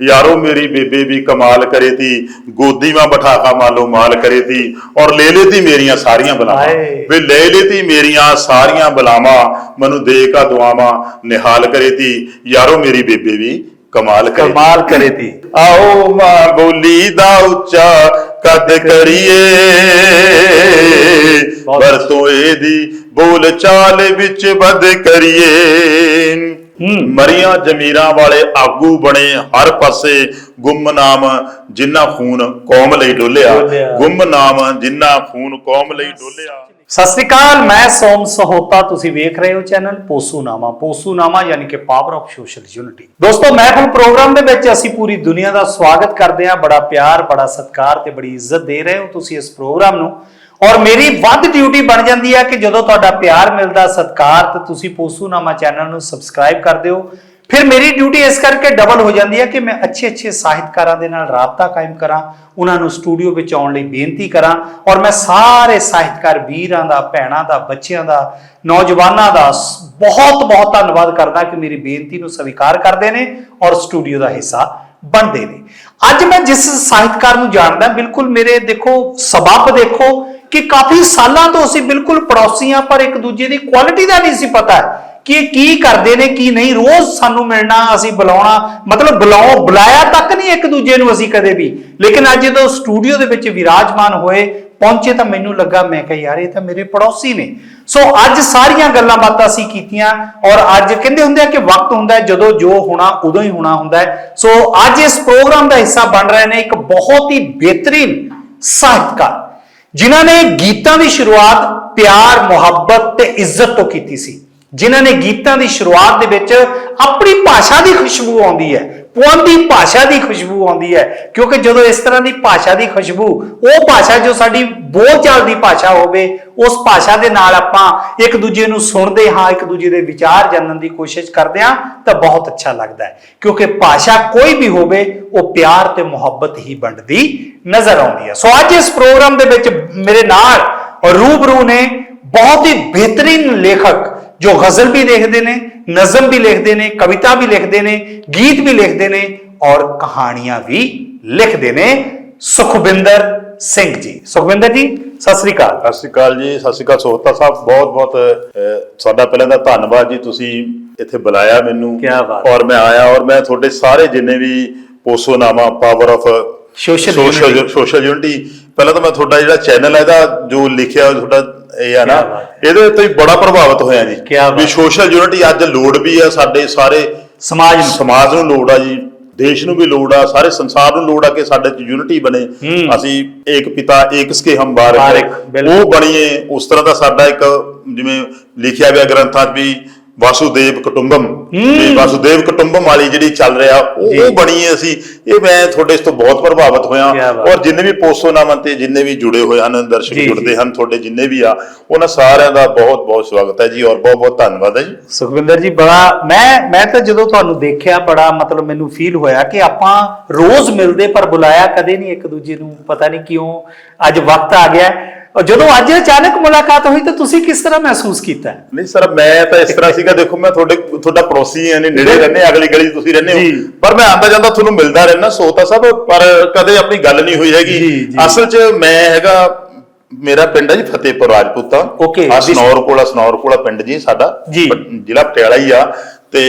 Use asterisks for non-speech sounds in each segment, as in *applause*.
यारो मेरी बेबे भी कमाल करे थी गोदी में बैठा का मालो माल करे थी और ले लेती मेरियां सारियां बलावा हाय। वे ले लेती मेरियां सारियां बलावा मनु दे का दुआवा निहाल करे थी यारो मेरी बेबे भी कमाल करे थी। ਕਮਾਲ ਕਰੇ ਤੀ ਆਓ ਮਾਂ ਬੋਲੀ ਦਾ ਉੱਚਾ ਕੱਦ ਕਰੀਏ ਬਹੁਤ ਵਰਤੋਂ ਇਹਦੀ ਬੋਲ ਚਾਲ ਵਿੱਚ ਵੱਧ ਕਰੀਏ ਹੂੰ। ਮਰੀਆਂ ਜ਼ਮੀਰਾਂ ਵਾਲੇ ਆਗੂ ਬਣੇ ਹਰ ਪਾਸੇ ਗੁੰਮਨਾਮ ਜਿਨ੍ਹਾਂ ਖੂਨ ਕੌਮ ਲਈ ਡੋਲਿਆ। ਗੁੰਮਨਾਮ ਜਿਨ੍ਹਾਂ ਖੂਨ ਕੌਮ ਲਈ ਡੋਲਿਆ ਸਤਿ ਸ੍ਰੀ ਅਕਾਲ ਮੈਂ ਸੋਮ ਸਹੋਤਾ ਤੁਸੀਂ ਵੇਖ ਰਹੇ ਹੋ ਚੈਨਲ ਪੋਸੂਨਾਮਾ। ਪੋਸੂਨਾਮਾ ਯਾਨੀ ਕਿ ਪਾਵਰ ਆਫ ਸੋਸ਼ਲ ਯੂਨਿਟੀ ਦੋਸਤੋ ਮਹਿਫਲ ਪ੍ਰੋਗਰਾਮ ਦੇ ਵਿੱਚ ਅਸੀਂ ਪੂਰੀ ਦੁਨੀਆ ਦਾ ਸਵਾਗਤ ਕਰਦੇ ਹਾਂ। ਬੜਾ ਪਿਆਰ ਬੜਾ ਸਤਿਕਾਰ ਤੇ ਬੜੀ ਇੱਜ਼ਤ ਦੇ ਰਹੇ ਹੋ ਤੁਸੀਂ ਇਸ ਪ੍ਰੋਗਰਾਮ ਨੂੰ। ਔਰ ਮੇਰੀ ਵੱਧ ਡਿਊਟੀ ਬਣ ਜਾਂਦੀ ਹੈ ਕਿ ਜਦੋਂ ਤੁਹਾਡਾ ਪਿਆਰ ਮਿਲਦਾ, ਸਤਿਕਾਰ, ਤੇ ਤੁਸੀਂ ਪੋਸੂਨਾਮਾ ਚੈਨਲ ਨੂੰ ਸਬਸਕ੍ਰਾਈਬ ਕਰ ਦਿਓ। ਫਿਰ ਮੇਰੀ ਡਿਊਟੀ ਇਸ ਕਰਕੇ ਡਬਲ ਹੋ ਜਾਂਦੀ ਹੈ ਕਿ ਮੈਂ ਅੱਛੇ ਅੱਛੇ ਸਾਹਿਤਕਾਰਾਂ ਦੇ ਨਾਲ ਰਾਬਤਾ ਕਾਇਮ ਕਰਾਂ, ਉਹਨਾਂ ਨੂੰ ਸਟੂਡੀਓ ਵਿੱਚ ਆਉਣ ਲਈ ਬੇਨਤੀ ਕਰਾਂ ਔਰ ਮੈਂ ਸਾਰੇ ਸਾਹਿਤਕਾਰ ਵੀਰਾਂ ਦਾ, ਭੈਣਾਂ ਦਾ, ਬੱਚਿਆਂ ਦਾ, ਨੌਜਵਾਨਾਂ ਦਾ ਸ- ਬਹੁਤ ਬਹੁਤ ਧੰਨਵਾਦ ਕਰਦਾ ਕਿ ਮੇਰੀ ਬੇਨਤੀ ਨੂੰ ਸਵੀਕਾਰ ਕਰਦੇ ਨੇ ਔਰ ਸਟੂਡੀਓ ਦਾ ਹਿੱਸਾ ਬਣਦੇ ਨੇ। ਅੱਜ ਮੈਂ ਜਿਸ ਸਾਹਿਤਕਾਰ ਨੂੰ ਜਾਣਦਾ, ਬਿਲਕੁਲ ਮੇਰੇ ਦੇਖੋ, ਸਬਬ ਦੇਖੋ ਕਿ ਕਾਫੀ ਸਾਲਾਂ ਤੋਂ ਅਸੀਂ ਬਿਲਕੁਲ ਪੜੋਸੀ ਹਾਂ, ਪਰ ਇੱਕ ਦੂਜੇ ਦੀ ਕੁਆਲਿਟੀ ਦਾ ਨਹੀਂ ਸੀ ਪਤਾ ਕਿ ਕੀ ਕਰਦੇ ਨੇ, ਕੀ ਨਹੀਂ। ਰੋਜ਼ ਸਾਨੂੰ ਮਿਲਣਾ, ਅਸੀਂ ਬੁਲਾਉਣਾ, ਮਤਲਬ ਬੁਲਾਓ ਬੁਲਾਇਆ ਤੱਕ ਨਹੀਂ ਇੱਕ ਦੂਜੇ ਨੂੰ ਅਸੀਂ ਕਦੇ ਵੀ। ਲੇਕਿਨ ਅੱਜ ਜਦੋਂ ਸਟੂਡੀਓ ਦੇ ਵਿੱਚ ਵਿਰਾਜਮਾਨ ਹੋਏ, ਪਹੁੰਚੇ ਤਾਂ ਮੈਨੂੰ ਲੱਗਾ, ਮੈਂ ਕਿਹਾ, ਯਾਰ, ਇਹ ਤਾਂ ਮੇਰੇ ਪੜੋਸੀ ਨੇ। ਸੋ ਅੱਜ ਸਾਰੀਆਂ ਗੱਲਾਂ ਬਾਤਾਂ ਅਸੀਂ ਕੀਤੀਆਂ ਔਰ ਅੱਜ ਕਹਿੰਦੇ ਹੁੰਦੇ ਆ ਕਿ ਵਕਤ ਹੁੰਦਾ ਹੈ, ਜਦੋਂ ਜੋ ਹੋਣਾ ਉਦੋਂ ਹੀ ਹੋਣਾ ਹੁੰਦਾ ਹੈ। ਸੋ ਅੱਜ ਇਸ ਪ੍ਰੋਗਰਾਮ ਦਾ ਹਿੱਸਾ ਬਣ ਰਹੇ ਨੇ ਇੱਕ ਬਹੁਤ ਹੀ ਬਿਹਤਰੀਨ ਸਾਹਿਤਕਾਰ, ਜਿਨ੍ਹਾਂ ਨੇ ਗੀਤਾਂ ਦੀ ਸ਼ੁਰੂਆਤ ਪਿਆਰ, ਮੁਹੱਬਤ ਤੇ ਇੱਜ਼ਤ ਤੋਂ ਕੀਤੀ ਸੀ। ਜਿਨ੍ਹਾਂ ਨੇ ਗੀਤਾਂ ਦੀ ਸ਼ੁਰੂਆਤ ਦੇ ਵਿੱਚ ਆਪਣੀ ਭਾਸ਼ਾ ਦੀ ਖੁਸ਼ਬੂ ਆਉਂਦੀ ਹੈ ਪੁਆਂਦੀ ਭਾਸ਼ਾ ਦੀ ਖੁਸ਼ਬੂ ਆਉਂਦੀ ਹੈ, ਕਿਉਂਕਿ ਜਦੋਂ ਇਸ ਤਰ੍ਹਾਂ ਦੀ ਭਾਸ਼ਾ ਦੀ ਖੁਸ਼ਬੂ, ਉਹ ਭਾਸ਼ਾ ਜੋ ਸਾਡੀ ਬੋਲਚਾਲ ਦੀ ਭਾਸ਼ਾ ਹੋਵੇ, ਉਸ ਭਾਸ਼ਾ ਦੇ ਨਾਲ ਆਪਾਂ ਇੱਕ ਦੂਜੇ ਨੂੰ ਸੁਣਦੇ ਹਾਂ, ਇੱਕ ਦੂਜੇ ਦੇ ਵਿਚਾਰ ਜਾਣਨ ਦੀ ਕੋਸ਼ਿਸ਼ ਕਰਦੇ ਹਾਂ, ਤਾਂ ਬਹੁਤ ਅੱਛਾ ਲੱਗਦਾ ਹੈ। ਕਿਉਂਕਿ ਭਾਸ਼ਾ ਕੋਈ ਵੀ ਹੋਵੇ, ਉਹ ਪਿਆਰ ਤੇ ਮੁਹੱਬਤ ਹੀ ਵੰਡਦੀ ਨਜ਼ਰ ਆਉਂਦੀ ਹੈ। ਸੋ ਅੱਜ ਇਸ ਪ੍ਰੋਗਰਾਮ ਦੇ ਵਿੱਚ ਮੇਰੇ ਨਾਲ ਰੂਬਰੂ ਨੇ ਬਹੁਤ ਹੀ ਬਿਹਤਰੀਨ ਲੇਖਕ ਜੋ ਗਜ਼ਲ ਵੀ ਲਿਖਦੇ ਨੇ ਨਜ਼ਮ ਵੀ ਲਿਖਦੇ ਨੇ ਕਵਿਤਾ ਵੀ ਲਿਖਦੇ ਨੇ ਗੀਤ ਵੀ ਲਿਖਦੇ ਨੇ ਔਰ ਕਹਾਣੀਆਂ ਵੀ ਲਿਖਦੇ ਨੇ। ਸੁਖਵਿੰਦਰ ਸਿੰਘ ਜੀ। ਸੁਖਵਿੰਦਰ ਜੀ ਸਤਿ ਸ੍ਰੀ ਅਕਾਲ। ਸਤਿ ਸ਼੍ਰੀ ਅਕਾਲ ਜੀ ਸਤਿ ਸ਼੍ਰੀ ਅਕਾਲ ਸੋਹਤਾ ਸਾਹਿਬ। ਬਹੁਤ ਬਹੁਤ ਤੁਹਾਡਾ ਪਹਿਲਾਂ ਦਾ ਧੰਨਵਾਦ ਜੀ ਤੁਸੀਂ ਇੱਥੇ ਬੁਲਾਇਆ ਮੈਨੂੰ। ਔਰ ਮੈਂ ਆਇਆ ਔਰ ਮੈਂ ਤੁਹਾਡੇ ਸਾਰੇ ਜਿੰਨੇ ਵੀ ਪੋਸੋਨਾਮਾ power of social. Social unity ਪਹਿਲਾਂ ਤਾਂ ਮੈਂ ਤੁਹਾਡਾ ਜਿਹੜਾ ਚੈਨਲ ਹੈ ਇਹਦਾ ਜੋ ਲਿਖਿਆ ਤੁਹਾਡਾ ਇਹ ਆ ਨਾ ਇਹਦੇ ਉੱਤੇ ਹੀ ਬੜਾ ਪ੍ਰਭਾਵਿਤ ਹੋਇਆ ਜੀ ਵੀ। ਸੋਸ਼ਲ ਯੂਨਿਟੀ ਅੱਜ ਲੋੜ ਵੀ ਆ ਸਾਡੇ ਸਾਰੇ ਸਮਾਜ ਨੂੰ ਸਮਾਜ ਨੂੰ ਲੋੜ ਆ ਜੀ ਦੇਸ਼ ਨੂੰ ਵੀ ਲੋੜ ਆ ਸਾਰੇ ਸੰਸਾਰ ਨੂੰ ਲੋੜ ਆ ਕਿ ਸਾਡੇ ਚ ਯੂਨਿਟੀ ਬਣੇ। ਅਸੀਂ ਏਕ ਪਿਤਾ ਏਕ ਸਕੇ ਹਮ ਬਾਰਕ। ਉਹ ਬਣੀਏ ਉਸ ਤਰ੍ਹਾਂ ਦਾ ਸਾਡਾ ਇੱਕ ਜਿਵੇਂ ਲਿਖਿਆ ਗਿਆ ਗ੍ਰੰਥਾਂ 'ਚ ਵੀ ਵਾਸੁਦੇਵ ਕੁਟੁੰਬਮ ਵੀ ਵਾਸੁਦੇਵ ਕੁਟੁੰਬਮ ਵਾਲੀ ਜਿਹੜੀ ਚੱਲ ਰਿਹਾ ਉਹ। ਉਹ ਬਣੀਏ ਅਸੀਂ ਇਹ ਮੈਂ ਤੁਹਾਡੇ ਇਸ ਤੋਂ ਬਹੁਤ ਪ੍ਰਭਾਵਿਤ ਹੋਇਆ। ਔਰ ਜਿੰਨੇ ਵੀ ਪੋਸੋਨਾਮਨ ਤੇ ਜਿੰਨੇ ਵੀ ਜੁੜੇ ਹੋਏ ਹਨ ਦਰਸ਼ਕ। ਜੁੜਦੇ ਹਨ ਤੁਹਾਡੇ ਜਿੰਨੇ ਵੀ ਆ ਉਹਨਾਂ ਸਾਰਿਆਂ ਦਾ ਬਹੁਤ ਬਹੁਤ ਸਵਾਗਤ ਹੈ ਜੀ ਔਰ ਬਹੁਤ ਬਹੁਤ ਧੰਨਵਾਦ ਹੈ ਜੀ ਸੁਖਵਿੰਦਰ ਜੀ ਬੜਾ ਮੈਂ ਮੈਂ ਤਾਂ ਜਦੋਂ ਤੁਹਾਨੂੰ ਦੇਖਿਆ ਬੜਾ ਮਤਲਬ ਮੈਨੂੰ ਫੀਲ ਹੋਇਆ ਕਿ ਆਪਾਂ ਰੋਜ਼ ਮਿਲਦੇ ਪਰ ਬੁਲਾਇਆ ਕਦੇ ਨਹੀਂ ਇੱਕ ਦੂਜੇ ਨੂੰ ਪਤਾ ਨਹੀਂ ਕਿਉਂ ਅੱਜ ਵਕਤ ਆ ਗਿਆ ਹੈ। ਔਰ ਜਦੋਂ ਅੱਜ ਅਚਾਨਕ ਮੁਲਾਕਾਤ ਹੋਈ ਤਾਂ ਤੁਸੀਂ ਕਿਸ ਤਰ੍ਹਾਂ ਮਹਿਸੂਸ ਕੀਤਾ? ਨਹੀਂ ਸਰ ਮੈਂ ਤਾਂ ਇਸ ਤਰ੍ਹਾਂ ਸੀਗਾ ਦੇਖੋ ਮੈਂ ਤੁਹਾਡੇ ਤੁਹਾਡਾ ਪੜੋਸੀ ਹਾਂ ਨੇ ਨੇੜੇ ਰਹਿੰਦੇ ਅਗਲੀ ਗਲੀ 'ਚ ਤੁਸੀਂ ਰਹਿੰਦੇ। ਹੋ ਪਰ ਮੈਂ ਆਂਦਾ ਜਾਂਦਾ ਤੁਹਾਨੂੰ ਮਿਲਦਾ ਰਹਿਣਾ ਸੋਤਾ ਸਾਹਿਬ ਪਰ ਕਦੇ ਆਪਣੀ ਗੱਲ ਨਹੀਂ ਹੋਈ ਹੈਗੀ। ਅਸਲ 'ਚ ਮੈਂ ਹੈਗਾ ਮੇਰਾ ਪਿੰਡ ਹੈ ਜੀ ਫਤਿਹਪੁਰ ਰਾਜਪੂਤਾ ਆ। ਸਨੌਰ ਕੋਲਾ ਸਨੌਰ ਕੋਲਾ ਪਿੰਡ ਜੀ ਸਾਡਾ ਜ਼ਿਲ੍ਹਾ ਪਟਿਆਲਾ ਹੀ ਆ ਤੇ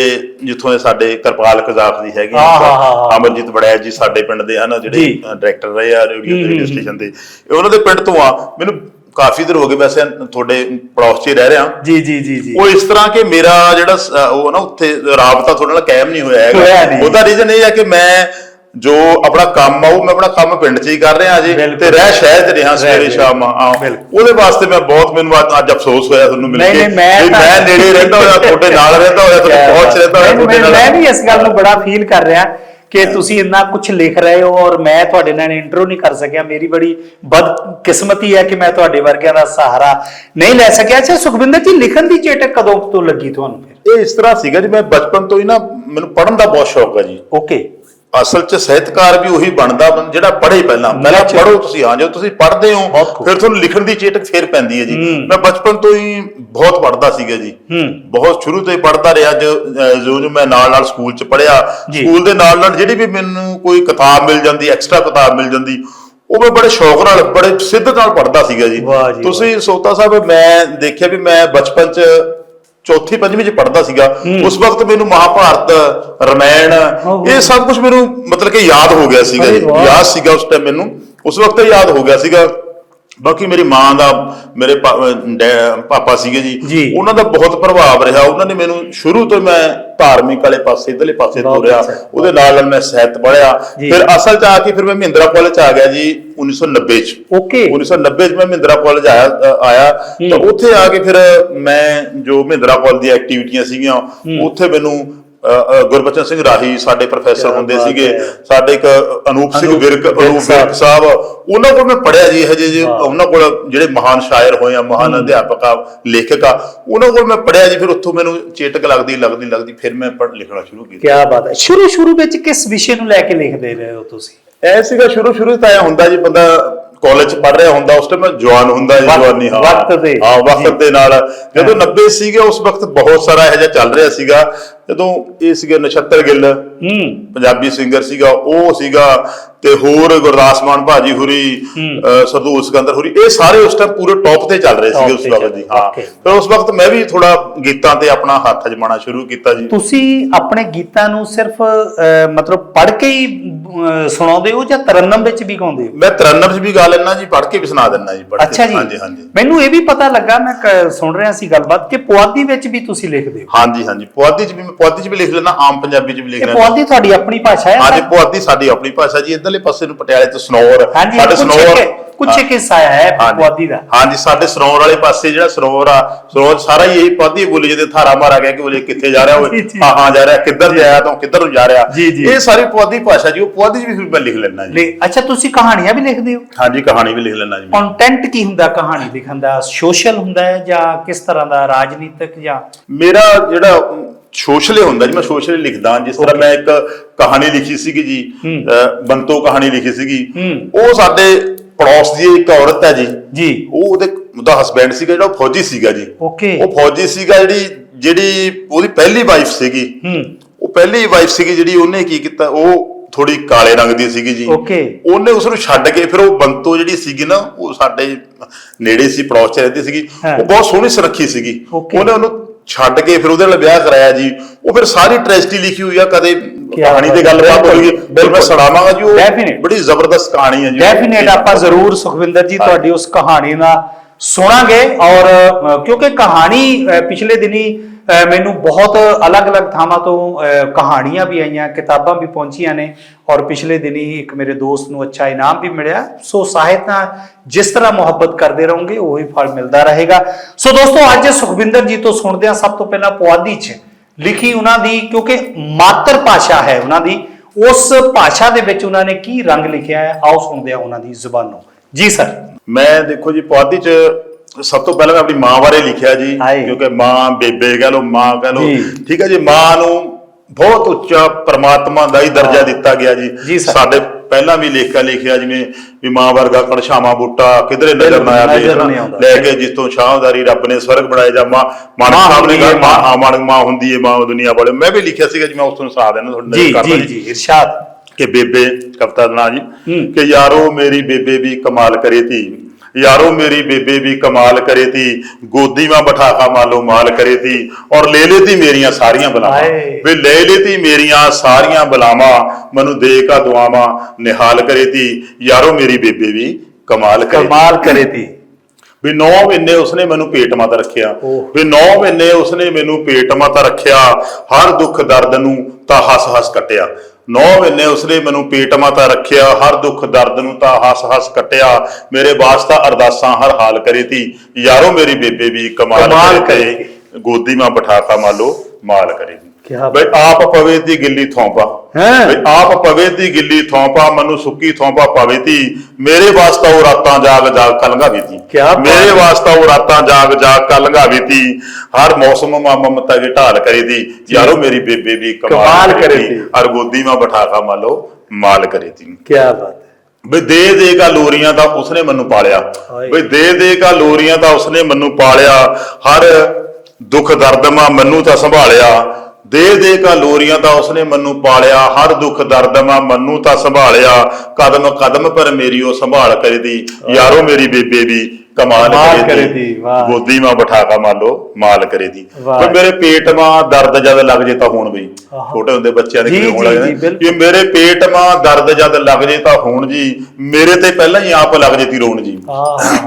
ਜਿੱਥੋਂ ਦੇ ਸਾਡੇ ਕਰਪਾਲ ਕਜ਼ਾਕ ਜੀ ਹੈਗੇ। ਅਮਰਜੀਤ ਬੜਿਆ ਜੀ ਸਾਡੇ ਪਿੰਡ ਦੇ ਹਨ ਜਿਹੜੇ। ਡਾਇਰੈਕਟਰ ਰਹੇ ਆ ਰੇਡੀਓ ਸਟੇਸ਼ਨ ਇਹ ਉਹਨਾਂ ਦੇ ਪਿੰਡ ਤੋਂ ਆ ਮੈਨੂੰ ਕਾਫੀ ਦਿਨ ਹੋ ਗਏ ਵੈਸੇ ਤੁਹਾਡੇ ਪੜੋਸ 'ਚ ਰਹਿ ਰਿਹਾ ਜੀ ਜੀ ਜੀ ਜੀ ਉਹ ਇਸ ਤਰ੍ਹਾਂ ਕਿ ਮੇਰਾ ਜਿਹੜਾ ਉਹ ਨਾ ਉੱਥੇ ਰਾਬਤਾ ਤੁਹਾਡੇ ਨਾਲ ਕਾਇਮ ਨਹੀਂ ਹੋਇਆ ਹੈਗਾ। ਉਹਦਾ ਰੀਜ਼ਨ ਇਹ ਹੈ ਕਿ ਮੈਂ ਜੋ ਆਪਣਾ ਕੰਮ ਆ ਉਹ ਮੈਂ ਆਪਣਾ ਕੰਮ ਪਿੰਡ 'ਚ ਹੀ ਕਰ ਰਿਹਾ ਜੀ ਬਿਲਕੁਲ। ਤੇ ਰਹਿ ਸ਼ਹਿਰ 'ਚ ਰਿਹਾ ਸਵੇਰੇ। ਸ਼ਾਮ ਆ। ਉਹਦੇ ਵਾਸਤੇ ਮੈਂ ਬਹੁਤ ਮੈਨੂੰ ਅੱਜ- ਅੱਜ ਅਫਸੋਸ ਹੋਇਆ ਤੁਹਾਨੂੰ ਮਿਲ ਕੇ। ਮੈਂ ਵੀ ਤਾਂ- ਮੈਂ ਨੇੜੇ ਰਹਿੰਦਾ ਹੋਇਆ ਤੁਹਾਡੇ ਨਾਲ ਰਹਿੰਦਾ ਹੋਇਆ ਤੁਹਾਡੇ ਪਹੁੰਚ ਰਹਿੰਦਾ ਹੋਇਆ ਤੁਹਾਡੇ ਨਾਲ। ਮੈਂ ਵੀ ਇਸ ਗੱਲ ਨੂੰ ਬੜਾ ਫੀਲ ਕਰ ਰਿਹਾ ਕਿ ਤੁਸੀਂ ਇੰਨਾ ਕੁਝ ਲਿਖ ਰਹੇ ਹੋ ਔਰ ਮੈਂ ਤੁਹਾਡੇ ਨਾਲ ਇੰਟਰੋ ਨਹੀਂ ਕਰ ਸਕਿਆ। ਮੇਰੀ ਬੜੀ ਬਦਕਿਸਮਤੀ ਹੈ ਕਿ ਮੈਂ ਤੁਹਾਡੇ ਵਰਗਿਆਂ ਦਾ ਸਹਾਰਾ ਨਹੀਂ ਲੈ ਸਕਿਆ। ਅੱਛਾ ਸੁਖਵਿੰਦਰ ਜੀ ਲਿਖਣ ਦੀ ਚੇਟਕ ਕਦੋਂ ਤੋਂ ਲੱਗੀ ਤੁਹਾਨੂੰ ਫਿਰ? ਇਹ ਇਸ ਤਰ੍ਹਾਂ ਸੀਗਾ ਜੀ ਮੈਂ ਬਚਪਨ ਤੋਂ ਹੀ ਨਾ ਮੈਨੂੰ ਪੜ੍ਹਨ ਦਾ ਬਹੁਤ ਸ਼ੌਕ ਹੈ ਜੀ। ਓਕੇ। ਅਸਲ 'ਚ ਸਾਹਿਤਕਾਰ ਵੀ ਉਹੀ ਬਣਦਾ ਬੰ- ਜਿਹੜਾ ਪੜ੍ਹੇ ਪਹਿਲਾਂ ਪਹਿਲਾਂ। ਪੜ੍ਹੋ ਤੁਸੀਂ ਹਾਂ ਜਦੋਂ ਤੁਸੀਂ ਪੜ੍ਹਦੇ ਹੋ। ਫਿਰ ਤੁਹਾਨੂੰ ਲਿਖਣ ਦੀ ਚੇਟਕ ਫੇਰ ਪੈਂਦੀ ਹੈ ਜੀ। ਮੈਂ ਬਚਪਨ ਤੋਂ ਹੀ ਬਹੁਤ ਪੜ੍ਹਦਾ ਸੀਗਾ ਜੀ ਬਹੁਤ ਸ਼ੁਰੂ ਤੋਂ ਹੀ ਪੜ੍ਹਦਾ ਰਿਹਾ ਜੋ ਜੋ ਮੈਂ ਨਾਲ ਨਾਲ ਸਕੂਲ 'ਚ ਪੜ੍ਹਿਆ ਜੀ। ਸਕੂਲ ਦੇ ਨਾਲ ਨਾਲ ਜਿਹੜੀ ਵੀ ਮੈਨੂੰ ਕੋਈ ਕਿਤਾਬ ਮਿਲ ਜਾਂਦੀ ਐਕਸਟਰਾ ਕਿਤਾਬ ਮਿਲ ਜਾਂਦੀ ਉਹ ਮੈਂ ਬੜੇ ਸ਼ੌਕ ਨਾਲ ਬੜੇ ਸਿੱਧ ਨਾਲ ਪੜ੍ਹਦਾ ਸੀਗਾ ਜੀ ਵਾਹ ਜੀ, ਤੁਸੀਂ ਸੋਤਾ ਸਾਹਿਬ ਮੈਂ ਦੇਖਿਆ ਵੀ ਮੈਂ ਬਚਪਨ 'ਚ ਚੌਥੀ ਪੰਜਵੀਂ 'ਚ ਪੜ੍ਹਦਾ ਸੀਗਾ ਉਸ ਵਕਤ ਮੈਨੂੰ ਮਹਾਭਾਰਤ ਰਮਾਇਣ। ਇਹ ਸਭ ਕੁਝ ਮੈਨੂੰ ਮਤਲਬ ਕਿ ਯਾਦ ਹੋ ਗਿਆ ਸੀਗਾ। ਯਾਦ ਸੀਗਾ ਉਸ ਟਾਈਮ ਮੈਨੂੰ ਉਸ ਵਕਤ ਯਾਦ ਹੋ ਗਿਆ ਸੀਗਾ ਬਾਕੀ ਮੇਰੀ ਮਾਂ ਦਾ ਮੇਰੇ ਪਾਪਾ ਸੀਗੇ ਜੀ। ਉਹਨਾਂ ਦਾ ਬਹੁਤ ਪ੍ਰਭਾਵ ਰਿਹਾ। ਉਹਨਾਂ ਨੇ ਮੈਨੂੰ ਸ਼ੁਰੂ ਤੋਂ ਮੈਂ ਧਾਰਮਿਕ ਵਾਲੇ ਪਾਸੇ ਇਧਰਲੇ ਪਾਸੇ ਤੋਰਿਆ। ਉਹਦੇ ਨਾਲ ਨਾਲ ਮੈਂ ਸਾਹਿਤ ਪੜ੍ਹਿਆ। ਜੀ। ਫਿਰ ਅਸਲ ਚ ਆ ਕੇ ਫਿਰ ਮੈਂ ਮਹਿੰਦਰਾ ਕਾਲਜ ਆ ਗਿਆ ਜੀ 1990 ਚ। ਓਕੇ। 1990 ਚ ਮੈਂ ਮਹਿੰਦਰਾ ਕਾਲਜ ਆਇਆ ਆਇਆ। ਤਾਂ ਉੱਥੇ ਆ ਕੇ ਫਿਰ ਮੈਂ ਜੋ ਮਹਿੰਦਰਾ ਕਾਲਜ ਦੀਆਂ ਐਕਟੀਵਿਟੀਆਂ ਸੀਗੀਆਂ ਉੱਥੇ ਮੈਨੂੰ ਗੁਰਬਚਨ ਸਿੰਘ ਰਾਹੀ ਸਾਡੇ ਪ੍ਰੋਫੈਸਰ ਹੁੰਦੇ ਸੀਗੇ। ਸਾਡੇ ਇੱਕ ਅਨੂਪ ਸਿੰਘ ਵਿਰਕ ਅਨੂਪ। ਵਿਰਕ ਸਾਹਿਬ ਉਹਨਾਂ ਕੋਲ ਮੈਂ ਪੜਿਆ ਜੀ ਹਜੇ ਜੀ। ਉਹਨਾਂ ਕੋਲ ਜਿਹੜੇ ਮਹਾਨ ਸ਼ਾਇਰ ਹੋਏ ਆ ਮਹਾਨ ਅਧਿਆਪਕ ਆ ਲੇਖਕ ਆ ਉਹਨਾਂ ਕੋਲ ਮੈਂ ਪੜਿਆ ਜੀ ਫਿਰ ਉੱਥੋਂ ਮੈਨੂੰ ਚੇਟਕ ਲੱਗਦੀ ਲੱਗਦੀ ਲੱਗਦੀ ਫਿਰ ਮੈਂ ਪੜ੍ਹ ਲਿਖਣਾ ਸ਼ੁਰੂ ਕੀਤਾ ਕੀ ਬਾਤ ਹੈ ਸ਼ੁਰੂ ਸ਼ੁਰੂ ਵਿੱਚ ਕਿਸ ਵਿਸ਼ੇ ਨੂੰ ਲੈ ਕੇ ਲਿਖਦੇ ਰਹੇ ਹੋ ਤੁਸੀਂ ਐ ਸੀਗਾ ਸ਼ੁਰੂ ਸ਼ੁਰੂ ਤਾਂ ਐ ਹੁੰਦਾ ਜੀ ਬੰਦਾ ਕਾਲਜ ਪੜ ਰਿਹਾ ਹੁੰਦਾ ਉਸ ਟਾਈਮ ਜਵਾਨ ਹੁੰਦਾ ਜੀ ਜਵਾਨੀ ਹਾਂ। ਵਕਤ ਤੇ। ਹਾਂ। ਵਕਤ ਦੇ ਨਾਲ। ਜਦੋਂ 90 ਸੀਗੇ ਉਸ ਵਕਤ ਬਹੁਤ ਸਾਰਾ ਇਹੋ ਜਿਹਾ ਚੱਲ ਰਿਹਾ ਸੀਗਾ। ਜਦੋਂ ਇਹ ਸੀਗੇ ਨਛੱਤਰ ਗਿੱਲ ਹੂੰ। ਪੰਜਾਬੀ ਸਿੰਗਰ ਸੀਗਾ ਉਹ ਸੀਗਾ ਤੇ ਹੋਰ ਗੁਰਦਾਸ ਮਾਨ ਭਾਜੀ ਹੁਰੀ ਸਰਦੂਲ ਸਿਕੰਦਰ ਹੁਰੀ ਇਹ ਸਾਰੇ ਉਸ ਟਾਈਮ ਪੂਰੇ ਟੌਪ ਤੇ ਚੱਲ ਰਹੇ ਸੀਗੇ ਉਸ ਵਕਤ ਰਹੇ, ਹਾਂ। ਫਿਰ ਉਸ ਵਕਤ ਮੈਂ ਵੀ ਥੋੜਾ ਗੀਤਾਂ ਤੇ ਆਪਣਾ ਹੱਥ ਅਜਮਾਉਣਾ ਸ਼ੁਰੂ ਕੀਤਾ ਜੀ। ਤੁਸੀਂ ਆਪਣੇ ਗੀਤਾਂ ਨੂੰ ਸਿਰਫ ਮਤਲਬ ਪੜ੍ਹ ਕੇ ਹੀ ਸੁਣਾਉਂਦੇ ਹੋ ਜਾਂ ਤਰਨਮ ਵਿੱਚ ਵੀ ਗਾਉਂਦੇ ਹੋ? ਮੈਂ ਤਰਨਮ ਚ ਵੀ ਗਾ ਲੈਣਾ ਜੀ ਪੜ੍ਹ ਕੇ ਵੀ ਸੁਣਾ ਦਿੰਦਾ ਜੀ ਪੜ੍ਹ ਕੇ। ਹਾਂਜੀ ਹਾਂਜੀ। ਮੈਨੂੰ ਇਹ ਵੀ ਪਤਾ ਲੱਗਾ ਮੈਂ ਸੁਣ ਰਿਹਾ ਸੀ ਗੱਲਬਾਤ ਕਿ ਪੁਆਧੀ ਵਿੱਚ ਵੀ ਤੁਸੀਂ ਲਿਖਦੇ ਹੋ। ਹਾਂਜੀ ਹਾਂਜੀ। ਪੁਆਧੀ ਚ ਵੀ ਮੈਂ ਪੁਆਧੀ ਚ ਵੀ ਲਿਖ ਲੈਣਾ ਆਮ ਪੰਜਾਬੀ ਚ ਵੀ ਲਿਖ ਲੈਣਾ ਪੁਆਧੀ ਤੁਹਾਡੀ ਆਪਣੀ ਭਾਸ਼ਾ ਹੈ ਹਾਂਜੀ ਪੁਆਧੀ ਸਾਡੀ ਆਪਣੀ ਭਾਸ਼ਾ ਜੀ ਇਧਰਲੇ ਪਾਸੇ ਨੂੰ ਪਟਿਆਲੇ ਤੋਂ ਸਨੌਰ ਹਾਂਜੀ ਸਾਡੇ ਸਨੌਰ ਕੁਛ ਇੱਕ ਹਿੱਸਾ ਹੈ। ਪੁਆਧੀ ਦਾ ਹਾਂਜੀ ਸਾਡੇ ਸਨੌਰ ਵਾਲੇ ਪਾਸੇ ਜਿਹੜਾ ਸਰੋਵਰ ਆ ਸਰੋਵਰ ਸਾਰਾ ਹੀ ਇਹ ਪੁਆਧੀ ਬੋਲੀ ਜਿਹਦੇ ਥਾਰਾ ਮਾਰਾ ਗਿਆ ਕਿ ਬੋਲੇ ਕਿੱਥੇ ਜਾ ਰਿਹਾ ਜੀ, ਹੋਵੇ ਜੀ। ਹਾਂ ਹਾਂ ਜਾ ਰਿਹਾ ਕਿੱਧਰ ਜਾਇਆ ਤਾਂ ਕਿੱਧਰ ਨੂੰ ਜਾ ਰਿਹਾ ਜੀ, ਜੀ। ਇਹ ਸਾਰੀ ਪੁਆਧੀ ਭਾਸ਼ਾ ਜੀ ਉਹ ਪੁਆਧੀ ਵੀ ਮੈਂ ਲਿਖ ਲੈਣਾ ਜੀ ਅੱਛਾ ਤੁਸੀਂ ਕਹਾਣੀਆਂ ਵੀ ਲਿਖਦੇ ਹੋ ਹਾਂਜੀ ਕਹਾਣੀ ਵੀ ਲਿਖ ਲੈਣਾ ਜੀ। ਕੰਟੈਂਟ ਕੀ ਹੁੰਦਾ ਕਹਾਣੀ ਲਿਖਣ ਦਾ ਸੋਸ਼ਲ ਹੁੰਦਾ ਹੈ ਜਾਂ ਕਿਸ ਤਰ੍ਹਾਂ ਦਾ ਰਾਜਨੀਤਿਕ ਜਾਂ ਮੇਰਾ ਜਿਹੜਾ ਸੋਸ਼ਲ ਹੁੰਦਾ ਜੀ ਮੈਂ ਸੋਸ਼ਲ ਲਿਖਦਾ ਜਿਸ ਤਰ੍ਹਾਂ ਮੈਂ ਇੱਕ ਕਹਾਣੀ ਲਿਖੀ ਸੀਗੀ ਜੀ ਬੰਤੋ ਕਹਾਣੀ ਲਿਖੀ ਸੀਗੀ। ਉਹ ਸਾਡੇ ਪੜੋਸ ਦੀ ਇੱਕ ਔਰਤ ਹੈ ਜੀ। ਜੀ। ਉਹ ਉਹਦੇ ਉਹਦਾ ਹਸਬੈਂਡ ਸੀਗਾ ਜਿਹੜਾ ਫੌਜੀ ਸੀਗਾ ਜੀ। ਓਕੇ ਉਹ ਫੌਜੀ ਸੀਗਾ ਜਿਹੜੀ ਜਿਹੜੀ ਉਹਦੀ ਪਹਿਲੀ ਵਾਈਫ ਸੀਗੀ। ਹੂੰ। ਉਹ ਪਹਿਲੀ ਵਾਈਫ ਸੀਗੀ ਜਿਹੜੀ ਉਹਨੇ ਕੀ ਕੀਤਾ ਉਹ ਥੋੜੀ ਕਾਲੇ ਰੰਗ ਦੀ ਸੀਗੀ ਜੀ। Okay. ਉਹਨੇ ਉਸ ਨੂੰ ਛੱਡ ਕੇ ਫਿਰ ਉਹ ਬੰਤੋ ਜਿਹੜੀ ਸੀਗੀ ਨਾ ਉਹ ਸਾਡੇ ਨੇੜੇ ਸੀ ਪੜੋਸ ਚ ਰਹਿੰਦੀ ਸੀਗੀ। ਉਹ ਬਹੁਤ ਸੋਹਣੀ ਸੁਰੱਖੀ ਸੀਗੀ. ਉਹਨੇ ਉਹਨੂੰ ਛੱਡ ਕੇ ਫਿਰ ਉਹਦੇ ਨਾਲ ਵਿਆਹ ਕਰਾਇਆ ਜੀ ਉਹ ਫਿਰ ਸਾਰੀ ਟ੍ਰੈਜਡੀ ਲਿਖੀ ਹੋਈ ਆ ਕਦੇ ਕਹਾਣੀ ਤੇ। ਗੱਲਬਾਤ ਹੋਈ ਬਿਲਕੁਲ ਮੈਂ। ਸੁਣਾਵਾਂਗਾ ਜੀ ਉਹ। ਬੜੀ ਜ਼ਬਰਦਸਤ ਕਹਾਣੀ ਹੈ ਜੀ ਡੈਫੀਨੇਟ ਆਪਾਂ ਜ਼ਰੂਰ ਸੁਖਵਿੰਦਰ ਜੀ ਤੁਹਾਡੀ ਉਸ ਕਹਾਣੀ ਦਾ ਸੁਣਾਂਗੇ ਔਰ ਕਿਉਂਕਿ ਕਹਾਣੀ ਪਿਛਲੇ ਦਿਨੀ ਮੈਨੂੰ ਬਹੁਤ ਅਲੱਗ-ਅਲੱਗ ਥਾਵਾਂ ਤੋਂ ਅ, ਕਹਾਣੀਆਂ ਵੀ ਆਈਆਂ ਕਿਤਾਬਾਂ ਵੀ ਪਹੁੰਚੀਆਂ ਨੇ ਔਰ ਪਿਛਲੇ ਦਿਨੀ ਇੱਕ ਮੇਰੇ ਦੋਸਤ ਨੂੰ ਅੱਛਾ ਇਨਾਮ ਵੀ ਮਿਲਿਆ। ਸੋ ਸਾਹਿਤ ਨਾਲ ਜਿਸ ਤਰ੍ਹਾਂ ਮੁਹੱਬਤ ਕਰਦੇ ਰਹੋਗੇ ਉਹੀ ਫਲ ਮਿਲਦਾ ਰਹੇਗਾ। ਸੋ ਦੋਸਤੋ ਅੱਜ ਸੁਖਵਿੰਦਰ ਜੀ ਤੋਂ ਸੁਣਦੇ ਹਾਂ ਸਭ ਤੋਂ ਪਹਿਲਾਂ ਪੁਆਧੀ 'ਚ ਲਿਖੀ ਉਹਨਾਂ ਦੀ ਕਿਉਂਕਿ ਮਾਤਰ ਭਾਸ਼ਾ ਹੈ ਉਹਨਾਂ ਦੀ ਉਸ ਭਾਸ਼ਾ ਦੇ ਵਿੱਚ ਉਹਨਾਂ ਨੇ ਕੀ ਰੰਗ ਲਿਖਿਆ ਹੈ? ਆਓ ਸੁਣਦੇ ਹਾਂ ਉਹਨਾਂ ਦੀ ਜ਼ੁਬਾਨੋਂ। ਜੀ ਸਰ। ਮੈਂ ਦੇਖੋ ਜੀ ਪੁਆਧੀ ਚ ਸਭ ਤੋਂ ਪਹਿਲਾਂ ਮੈਂ ਆਪਣੀ ਮਾਂ ਬਾਰੇ ਲਿਖਿਆ ਜੀ ਹਾਏ। ਕਿਉਂਕਿ ਮਾਂ ਬੇਬੇ ਕਹ ਲੋ ਮਾਂ ਕਹ ਲੋ ਜੀ। ਠੀਕ ਹੈ ਜੀ ਮਾਂ ਨੂੰ ਬਹੁਤ ਉੱਚਾ ਪ੍ਰਮਾਤਮਾ ਦਾ ਹੀ ਦਰਜਾ ਦਿੱਤਾ ਗਿਆ ਜੀ ਜੀ। ਸਾਡੇ ਪਹਿਲਾਂ ਵੀ ਲੇਖਕਾਂ ਲਿਖਿਆ ਜਿਵੇਂ ਵੀ ਮਾਂ ਵਰਗਾ ਕੜਛਾਵਾਂ ਬੂਟਾ ਕਿਧਰੇ ਨਜ਼ਰ ਨਾ ਆਵੇ ਨਜ਼ਰ ਨਹੀਂ ਆਉਂਦਾ। ਲੈ ਕੇ ਜਿਸ ਤੋਂ ਛਾਂਵਦਾਰੀ ਰੱਬ ਨੇ ਸਵਰਗ ਬਣਾਇਆ ਜਾਂ ਮਾਂ ਮਾਨਕ ਮਾਂ ਸਾਹਿਬ ਨੇ ਹੁੰਦੀ ਹੈ, ਕਿਹਾ ਮਾਂ ਹਾਂ ਮਾਨਕ ਮਾਂ ਹੁੰਦੀ ਹੈ ਮਾਂ ਦੁਨੀਆ ਵਾਲੇ ਮੈਂ ਵੀ ਲਿਖਿਆ ਸੀਗਾ ਜੀ ਮੈਂ ਉਸ ਤੋਂ ਸਾਥ ਦੇਣਾ ਤੁਹਾਡੇ ਜੀ ਨਾਲ ਕਰਦਾ ਜੀ ਜੀ ਇਰਸ਼ਾਦ ਕਿ ਬੇਬੇ ਕਵਿਤਾ ਦਾ ਨਾਂ ਜੀ ਹੂੰ। ਕਿ ਯਾਰੋ ਮੇਰੀ ਬੇਬੇ ਵੀ ਕਮਾਲ ਕਰੇ ਤੀ ਯਾਰੋ ਮੇਰੀ ਬੇਬੇ ਵੀ ਕਮਾਲ ਕਰੇ ਤੀ ਗੋਦੀ ਮਾਂ ਬਿਠਾ ਕਾ ਮਾਲੋ ਮਾਲ ਕਰੇ ਤੀ ਔਰ ਲੈ ਲੈਤੀ ਮੇਰੀਆਂ ਸਾਰੀਆਂ ਬਲਾਵਾਂ। ਵੇ ਲੈ ਲੈਤੀ ਮੇਰੀਆਂ ਸਾਰੀਆਂ ਬਲਾਵਾਂ ਮੈਨੂੰ ਦੇ ਕਾ ਦੁਆਵਾਂ ਨਿਹਾਲ ਕਰੇ ਤੀ ਯਾਰੋ ਮੇਰੀ ਬੇਬੇ ਵੀ ਕਮਾਲ ਕਰੇ ਤੀ। ਕਮਾਲ ਕਰੇ ਤੀ ਵੀ 9 ਮਹੀਨੇ ਉਸਨੇ ਮੈਨੂੰ ਪੇਟ ਮਾਤਾ ਰੱਖਿਆ। ਵੀ 9 ਮਹੀਨੇ ਉਸਨੇ ਮੈਨੂੰ ਪੇਟ ਮਾਤਾ ਰੱਖਿਆ ਹਰ ਦੁੱਖ ਦਰਦ ਨੂੰ ਤਾਂ ਹੱਸ ਹੱਸ ਕੱਟਿਆ 9 ਮਹੀਨੇ ਉਸਨੇ ਮੈਨੂੰ ਪੇਟ ਮਾਤਾ ਰੱਖਿਆ ਹਰ ਦੁੱਖ ਦਰਦ ਨੂੰ ਤਾਂ ਹੱਸ ਹੱਸ ਕੱਟਿਆ ਮੇਰੇ ਵਾਸਤਾ ਅਰਦਾਸਾਂ ਹਰ ਹਾਲ ਕਰੇ ਤੀ ਯਾਰੋ ਮੇਰੀ ਬੇਬੇ ਵੀ ਕਮਾਲ ਕਰੇ। ਗੋਦੀ ਮਾਂ ਬਿਠਾ ਕਾ ਮਾਲੋ ਮਾਲ ਕਰੇ ਕਿਆ ਬਈ ਆਪ ਪਵੇ ਦੀ ਗਿੱਲੀ ਥੌਂਪਾ। ਹੈਂ? ਬਈ ਆਪ ਪਵੇ ਦੀ ਗਿੱਲੀ ਥੌਂਪਾ ਮਨੂੰ ਸੁੱਕੀ ਥੌਂਪਾ ਪਾਵੇ ਤੀ। ਮੇਰੇ ਵਾਸਤਾ ਉਹ ਰਾਤਾਂ ਜਾਗ ਜਾਗ ਕਲੰਗਾ ਤੀ। ਕਿਆ ਬਾਤ ਮੇਰੇ। ਵਾਸਤਾ ਉਹ ਰਾਤਾਂ ਜਾਗ ਜਾਗ ਕਲੰਗਾ ਤੀ। ਹਰ ਮੌਸਮ ਮਾ ਮਮਤਾ ਦੀ ਢਾਲ ਕਰੀ ਤੀ। ਯਾਰੋ ਮੇਰੀ ਬੇਬੇ ਵੀ ਕਮਾਲ ਕਰੀ ਤੀ। ਅਰ ਗੋਦੀ ਮਾ ਬਿਠਾ ਕਾ ਮਾਲੋ ਮਾਲ ਕਰੀ ਤੀ। ਕੀ ਬਾਤ ਬਈ ਦੇ ਦੇ ਕਾ ਲੋਰੀਆਂ ਦਾ ਉਸਨੇ ਮੈਨੂੰ ਪਾਲਿਆ। ਬਈ ਦੇ ਦੇ ਕਾ ਲੋਰੀਆਂ ਦਾ ਉਸਨੇ ਮੈਨੂੰ ਪਾਲਿਆ। ਹਰ ਦੁੱਖ ਦਰਦ ਮਾ ਮੈਨੂੰ ਤਾਂ ਸੰਭਾਲਿਆ। ਦੇ ਦੇ ਕਾ ਲੋਰੀਆਂ ਦਾ ਉਸਨੇ ਮੈਨੂੰ ਪਾਲਿਆ ਹਰ ਦੁੱਖ ਦਰਦ ਮਾ ਮੈਨੂੰ ਤਾਂ ਸੰਭਾਲਿਆ ਕਦਮ ਕਦਮ ਪਰ ਮੇਰੀ ਉਹ ਸੰਭਾਲ ਕਰਦੀ ਯਾਰੋ ਮੇਰੀ ਬੇਬੇ ਵੀ ਕਮਾਲ ਕਰਦੀ। ਗੋਦੀ ਮਾ ਬਿਠਾ ਕਾ ਮਾਲੋ ਮਾਲ ਕਰਦੀ। ਬਈ ਮੇਰੇ ਪੇਟ ਮਾ ਦਰਦ ਜਦ ਲੱਗ ਜੇ ਤਾਂ ਹੁਣ ਬਈ। ਛੋਟੇ ਹੁੰਦੇ ਬੱਚਿਆਂ ਦੇ ਕਿਵੇਂ ਹੋਣ। ਕਿ ਮੇਰੇ ਪੇਟ ਮਾਂ ਦਰਦ ਜਦ ਲੱਗ ਜੇ ਤਾਂ ਹੁਣ ਜੀ ਮੇਰੇ ਤੇ ਪਹਿਲਾਂ ਹੀ ਆਪ ਲੱਗ ਜੇ ਤੀ ਰੋਣ ਜੀ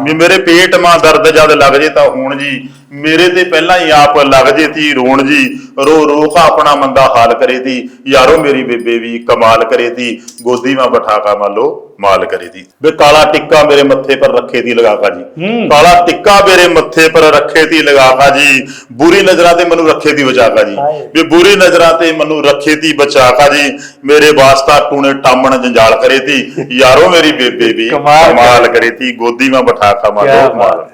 ਵੀ ਮੇਰੇ ਪੇਟ ਮਾਂ ਦਰਦ ਜਦ ਲੱਗ ਜੇ ਤਾਂ ਹੁਣ ਜੀ ਮੇਰੇ ਤੇ ਪਹਿਲਾਂ ਹੀ ਆਪ ਲੱਗ ਜੇ ਤੀ ਰੋਣ ਜੀ ਰੋ ਰੋ ਕਾ ਆਪਣਾ ਮੰਦਾ ਹਾਲ ਕਰੇ ਤੀ ਯਾਰੋ ਮੇਰੀ ਬੇਬੇ ਵੀ ਕਮਾਲ ਕਰੇ ਤੀ ਗੋਦੀ ਮਾਂ ਬਿਠਾ ਕਾ ਮੰਨ ਲੋ ਮਾਲ ਕਰੇ ਤੀ ਵੇ ਕਾਲਾ ਟਿੱਕਾ ਮੇਰੇ ਮੱਥੇ ਪਰ ਰੱਖੇ ਤੀ ਲਗਾ ਕਾ ਜੀ। ਕਾਲਾ ਟਿੱਕਾ ਮੇਰੇ ਮੱਥੇ ਪਰ ਰੱਖੇ ਤੀ ਲਗਾ ਕਾ ਜੀ। ਬੁਰੀ ਨਜ਼ਰਾਂ ਤੇ ਮੈਨੂੰ ਰੱਖੇ ਤੀ ਬਚਾ ਕਾ ਜੀ। ਵੀ ਬੁਰੀ ਨਜ਼ਰਾਂ ਤੇ ਮੈਨੂੰ ਰੱਖੇ ਤੀ ਬਚਾ ਕਾ ਜੀ। ਮੇਰੇ ਵਾਸਤਾ ਟੂਣੇ ਟਾਮਣ ਜੰਜਾਲ ਕਰੇ ਤੀ ਯਾਰੋ ਮੇਰੀ ਬੇਬੇ ਵੀ ਕਮਾਲ ਕਰੇ। ਤੀ ਗੋਦੀ ਮੈਂ ਬਿਠਾ ਕਾ ਬਾਤ ਹੈ ਕੀ ਬਾਤ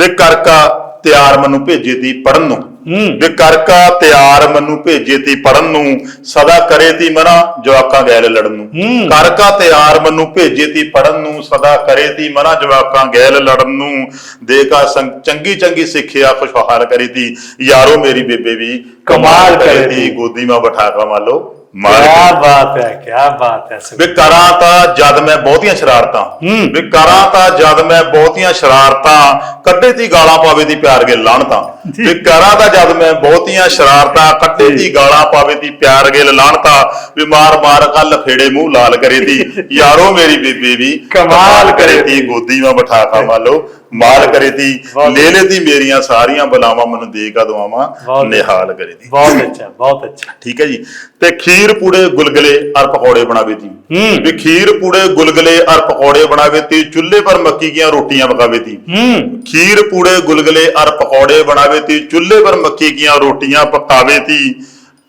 ਵੇ ਕਰਕਾ ਤਿਆਰ ਮੈਨੂੰ ਭੇਜੇ ਤੀ ਪੜਨ ਨੂੰ। ਹੂੰ ਵੇ ਕਰਕਾ ਤਿਆਰ ਮੈਨੂੰ ਭੇਜੇ ਤੀ ਪੜਨ ਨੂੰ ਸਦਾ ਕਰੇ ਤੀ ਮਨਾ ਜਵਾਕਾਂ ਗੈਲ ਲੜਨ ਨੂੰ। ਕਰਕਾ ਤਿਆਰ ਮੈਨੂੰ ਭੇਜੇ ਤੀ ਪੜਨ ਨੂੰ ਸਦਾ ਕਰੇ ਤੀ ਮਨਾ ਜਵਾਕਾਂ ਗੈਲ ਲੜਨ ਨੂੰ ਦੇਖਾ ਚੰਗੀ ਚੰਗੀ ਸਿੱਖਿਆ ਖੁਸ਼ਹਾਲ ਕਰੀ ਤੀ ਯਾਰੋ ਮੇਰੀ ਬੇਬੇ ਵੀ ਕਮਾਲ ਕਰੇ ਤੀ। ਗੋਦੀ ਮਾ ਬਿਠਾ ਕਾ ਮਾਲੋ ਮਾਰ ਕੀ ਬਾਤ ਹੈ ਕੀ ਬਾਤ ਹੈ ਵੇ ਕਰਾਂ ਤਾਂ ਜਦ ਮੈਂ ਬਹੁਤੀਆਂ ਸ਼ਰਾਰਤਾਂ। ਵੇ ਕਰਾਂ ਤਾਂ ਜਦ ਮੈਂ ਬਹੁਤੀਆਂ ਸ਼ਰਾਰਤਾਂ ਕੱਢੇ ਤੀ ਗਾਲਾਂ ਪਾਵੇ ਤੀ ਪਿਆਰ ਗੇ ਲਾਣਤਾਂ। ਵੇ ਕਰਾਂ ਤਾਂ ਜਦ ਮੈਂ ਬਹੁਤੀਆਂ ਸ਼ਰਾਰਤਾਂ ਕੱਢੇ ਤੀ ਗਾਲਾਂ ਪਾਵੇ ਤੀ ਪਿਆਰ ਗੇ ਲਾਣਤਾਂ ਵੀ ਮਾਰ ਮਾਰ ਕੱਲ ਫੇੜੇ ਮੂੰਹ ਲਾਲ ਕਰੇ ਤੀ *laughs* ਯਾਰੋ ਮੇਰੀ ਬੇਬੇ ਵੀ ਕਮਾਲ ਕਰੇ ਤੀ ਗੋਦੀ ਮੈਂ ਬਿਠਾ ਕਾ ਮਾਲੋ ਮਾਲ ਕਰੇ ਤੀ। ਲੈ ਲੈ ਤੀ ਮੇਰੀਆਂ ਸਾਰੀਆਂ ਬਲਾਵਾਂ ਮੈਨੂੰ ਦੇ ਕਾ ਦਵਾਵਾਂ। ਨਿਹਾਲ ਕਰੇ ਤੀ। ਬਹੁਤ ਅੱਛਾ ਬਹੁਤ ਅੱਛਾ। ਠੀਕ ਹੈ ਜੀ। ਤੇ ਖੀਰ ਪੂੜੇ ਗੁਲਗਲੇ ਅਰ ਪਕੌੜੇ ਬਣਾਵੇ ਤੀ। ਵੀ ਖੀਰ ਪੂੜੇ ਗੁਲਗਲੇ ਅਰ ਪਕੌੜੇ ਬਣਾਵੇ ਤੀ ਚੁੱਲ੍ਹੇ ਪਰ ਮੱਕੀ ਦੀਆਂ ਰੋਟੀਆਂ ਪਕਾਵੇ ਤੀ। ਖੀਰ ਪੂੜੇ ਗੁਲਗਲੇ ਅਰ ਪਕੌੜੇ ਬਣਾਵੇ ਤੀ ਚੁੱਲ੍ਹੇ ਪਰ ਮੱਕੀ ਦੀਆਂ ਰੋਟੀਆਂ ਪਕਾਵੇ ਤੀ।